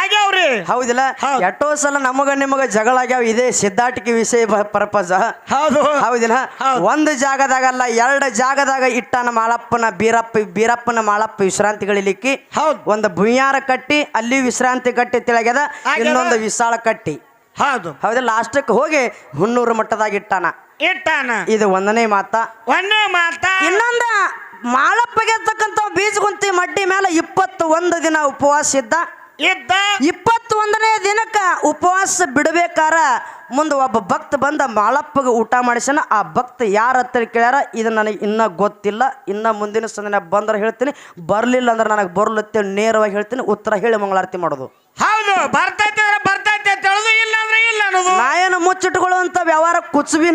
ಆಗ್ಯಾವ್ರಿ. ಹೌದಿಲ್ಲ? ಹೌದ್. ಎಷ್ಟೋ ಸಲ ನಮಗ ನಿಮಗ ಜಗಳ ಆಗ್ಯಾವ. ಇದೇ ಸಿದ್ಧಾಟಿಕೆ ವಿಷಯ ಪರ್ಪಸ್. ಹೌದು. ಹೌದಿಲ್ಲ? ಹೌದ್. ಒಂದು ಜಾಗದಾಗಲ್ಲ ಎರಡು ಜಾಗದಾಗ ಇಟ್ಟಾನ ಮಾಳಪ್ಪನ ಬೀರಪ್ಪ ಬೀರಪ್ಪನ ಮಾಳಪ್ಪ ವಿಶ್ರಾಂತಿಗಳಿಲಿಕ್ಕಿ ಹೌದು. ಒಂದು ಭುಯ್ಯಾರ ಕಟ್ಟಿ ಅಲ್ಲಿ ವಿಶ್ರಾಂತಿ ಕಟ್ಟಿ ತಿಳಗ್ಯದ ಇನ್ನೊಂದು ವಿಶಾಲ ಕಟ್ಟಿ. ಹೌದು. ಹೌದಿಲ್ಲ? ಲಾಸ್ಟಕ್ಕೆ ಹೋಗಿ ಹುನ್ನೂರು ಮಟ್ಟದಾಗ ಇಟ್ಟಾನ. ಇಟ್ಟಾನ. ಇದು ಒಂದನೇ ಮಾತ. ಒಂದನೇ ಮಾತ. ಇನ್ನೊಂದ. ಮಾಳಪ್ಪಗೆ ಇರ್ತಕ್ಕಂಥ ಬೀಜಗುಂತಿ ಮಡ್ಡಿ ಮೇಲೆ ಇಪ್ಪತ್ತು ಒಂದು ದಿನ ಉಪವಾಸ ಇದ್ದ. ಇದ್ದ. ಇಪ್ಪತ್ತೊಂದನೇ ದಿನಕ್ಕ ಉಪವಾಸ ಬಿಡಬೇಕಾರ. ಮುಂದೆ ಒಬ್ಬ ಭಕ್ತ ಬಂದ ಮಾಳಪ್ಪಗೆ ಊಟ ಮಾಡಿಸ್ಯಾನ. ಆ ಭಕ್ತ ಯಾರ ಹತ್ತಿರ ಕೇಳ್ಯಾರ? ಇದು ನನಗೆ ಇನ್ನೂ ಗೊತ್ತಿಲ್ಲ. ಇನ್ನ ಮುಂದಿನ ಸಂದಿನ ಬಂದ್ರೆ ಹೇಳ್ತೀನಿ. ಬರಲಿಲ್ಲ ಅಂದ್ರೆ ನನಗೆ ಬರ್ಲತ್ತೆ ನೇರವಾಗಿ ಹೇಳ್ತೀನಿ. ಉತ್ತರ ಹೇಳಿ ಮಂಗಳಾರತಿ ಮಾಡೋದು. ಹೌದು ಬರ್ತೈತೆ ಅಂದ್ರೆ ಬರ್ತೈತೆ. ಇಲ್ಲ ಅಂದ್ರೆ ಇಲ್ಲ ನಾಯನ ಮುಚ್ಚಿಟ್ಕೊಳ್ಳುವಂಥ ವ್ಯವಹಾರ ಕುಚ್ಬಿ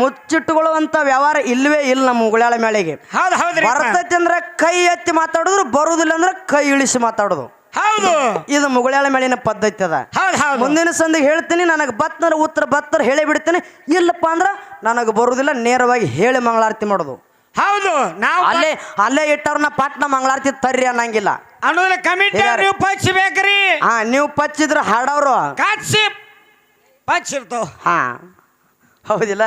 ಮುಚ್ಚಿಟ್ಟುಕೊಳ್ಳುವಂತ ವ್ಯವಹಾರ ಇಲ್ವೇ ಇಲ್ಲ ನಮ್ಮ ಉಗುಳಾಳ ಮೇಳೆಗೆ. ಹೌದು ಹೌದ್ರಿ ಬರ್ತೈತಿ ಅಂದ್ರೆ ಕೈ ಎತ್ತಿ ಮಾತಾಡುದ್ರು ಬರುದಿಲ್ಲ ಅಂದ್ರೆ ಕೈ ಇಳಿಸಿ ಮಾತಾಡೋದು. ಹೌದು. ಇದು ಮುಗುಳ್ಯಾಳ ಮೇಳಿನ ಪದ್ಧತಿ ಅದ. ಹೌದು ಹೌದು. ಮುಂದಿನ ಸಂದಿಗೆ ಹೇಳ್ತೀನಿ ನನಗೆ ಬತ್ತರ ಉತ್ತರ ಬತ್ತರ ಹೇಳಿ ಬಿಡ್ತೀನಿ. ಇಲ್ಲಪ್ಪ ಅಂದ್ರೆ ನನಗೆ ಬರುವುದಿಲ್ಲ ನೇರವಾಗಿ ಹೇಳಿ ಮಂಗಳಾರತಿ ಮಾಡೋದು. ಹೌದು ನಾವು ಅಲ್ಲೇ ಅಲ್ಲೇ ಇಟ್ಟವ್ರನ್ನ ಪಾಟ್ನ ಮಂಗಳಾರತಿ ತರ್ರಿ ಅನ್ನಂಗಿಲ್ಲ. ಅನ್ನೋದ್ರ ಕಮಿಟಿ? ನೀವು ಪಚ್ಬೇಕ್ರಿ ಹಾ ನೀವು ಪಚ್ಚಿದ್ರೆ ಹಾಡವ್ರು. ಕಾಡ್ಸಿ ಪಚ್ಚಿರ್ತಾವ ಹಾ. ಹೌದಿಲ್ಲ?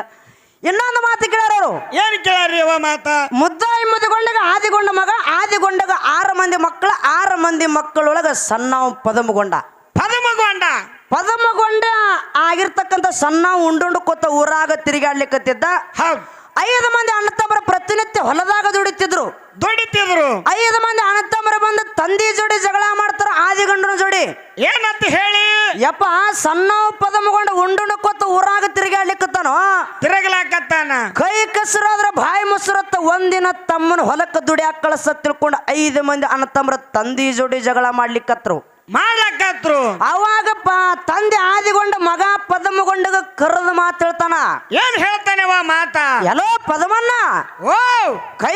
ಇನ್ನೊಂದು ಮಾತು ಕೇಳೋರು ಏನು ಕೇಳ್ರಿ ಅವ ಮಾತ? ಮುದ್ದಾಯಿ ಮುದಿಗೊಂಡಾಗ ಆದಿಗೊಂಡ ಮಗ ಆದಿಗೊಂಡಾಗ ಆರು ಮಂದಿ ಮಕ್ಕಳ ಆರು ಮಂದಿ ಮಕ್ಕಳೊಳಗ ಸಣ್ಣ ಪದಮಗೊಂಡ. ಪದಮಗೊಂಡ? ಪದಮಗೊಂಡ ಆಗಿರ್ತಕ್ಕಂಥ ಸಣ್ಣ ಉಂಡುಂಡು ಕೊತ್ತ ಊರಾಗ ತಿರುಗಾಡ್ಲಿಕ್ಕತ್ತಿದ್ದ ಹೌದು. ಐದು ಮಂದಿ ಅಣ್ಣತಮ್ಮರ ಪ್ರತಿನಿತ್ಯ ಹೊಲದಾಗ ದುಡಿತಿದ್ರು. ದುಡಿತಿದ್ರು. ಐದು ಮಂದಿ ಅಣ್ಣತಮ್ಮರ ಬಂದು ತಂದಿ ಜೋಡಿ ಜಗಳ ಮಾಡ್ತಾರ ಆದಿಗಂಡನ ಜೋಡಿ. ಏನಂತ ಹೇಳಿ? ಯಪ್ಪ ಸಣ್ಣ ಪದಮಗೊಂಡು ಉಂಡುಣ ಕೊತ್ತ ಊರಾಗ ತಿರುಗಾಡ್ಲಿಕ್ಕತ್ತಾನ? ತಿರುಗಲಾಕತ್ತಾನ ಕೈ ಕಸರಾದ್ರ ಬಾಯಿ ಮೊಸರತ್ತ ಒಂದಿನ ತಮ್ಮನ ಹೊಲಕ್ಕೆ ದುಡಿಯಾಕ ಕಳಸ ತಿಳ್ಕೊಂಡು ಐದು ಮಂದಿ ಅಣ್ಣತಮ್ಮರ ತಂದಿ ಜೋಡಿ ಜಗಳ ಮಾಡ್ಲಿಕ್ಕತ್ರು. ಮಾಡ್ಲಕತ್ರು. ಅವಾಗ ಪ ತಂದೆ ಆದಿಗೊಂಡ ಮಗ ಪದ್ಮಗೊಂಡ ಕರದ ಮಾತು ಹೇಳ್ತಾನ. ಏನ್ ಹೇಳ್ತಾನೆ ಅವ ಮಾತ? ಎಲ್ಲೋ ಪದಮನ್ನ ಓ! ಕೈ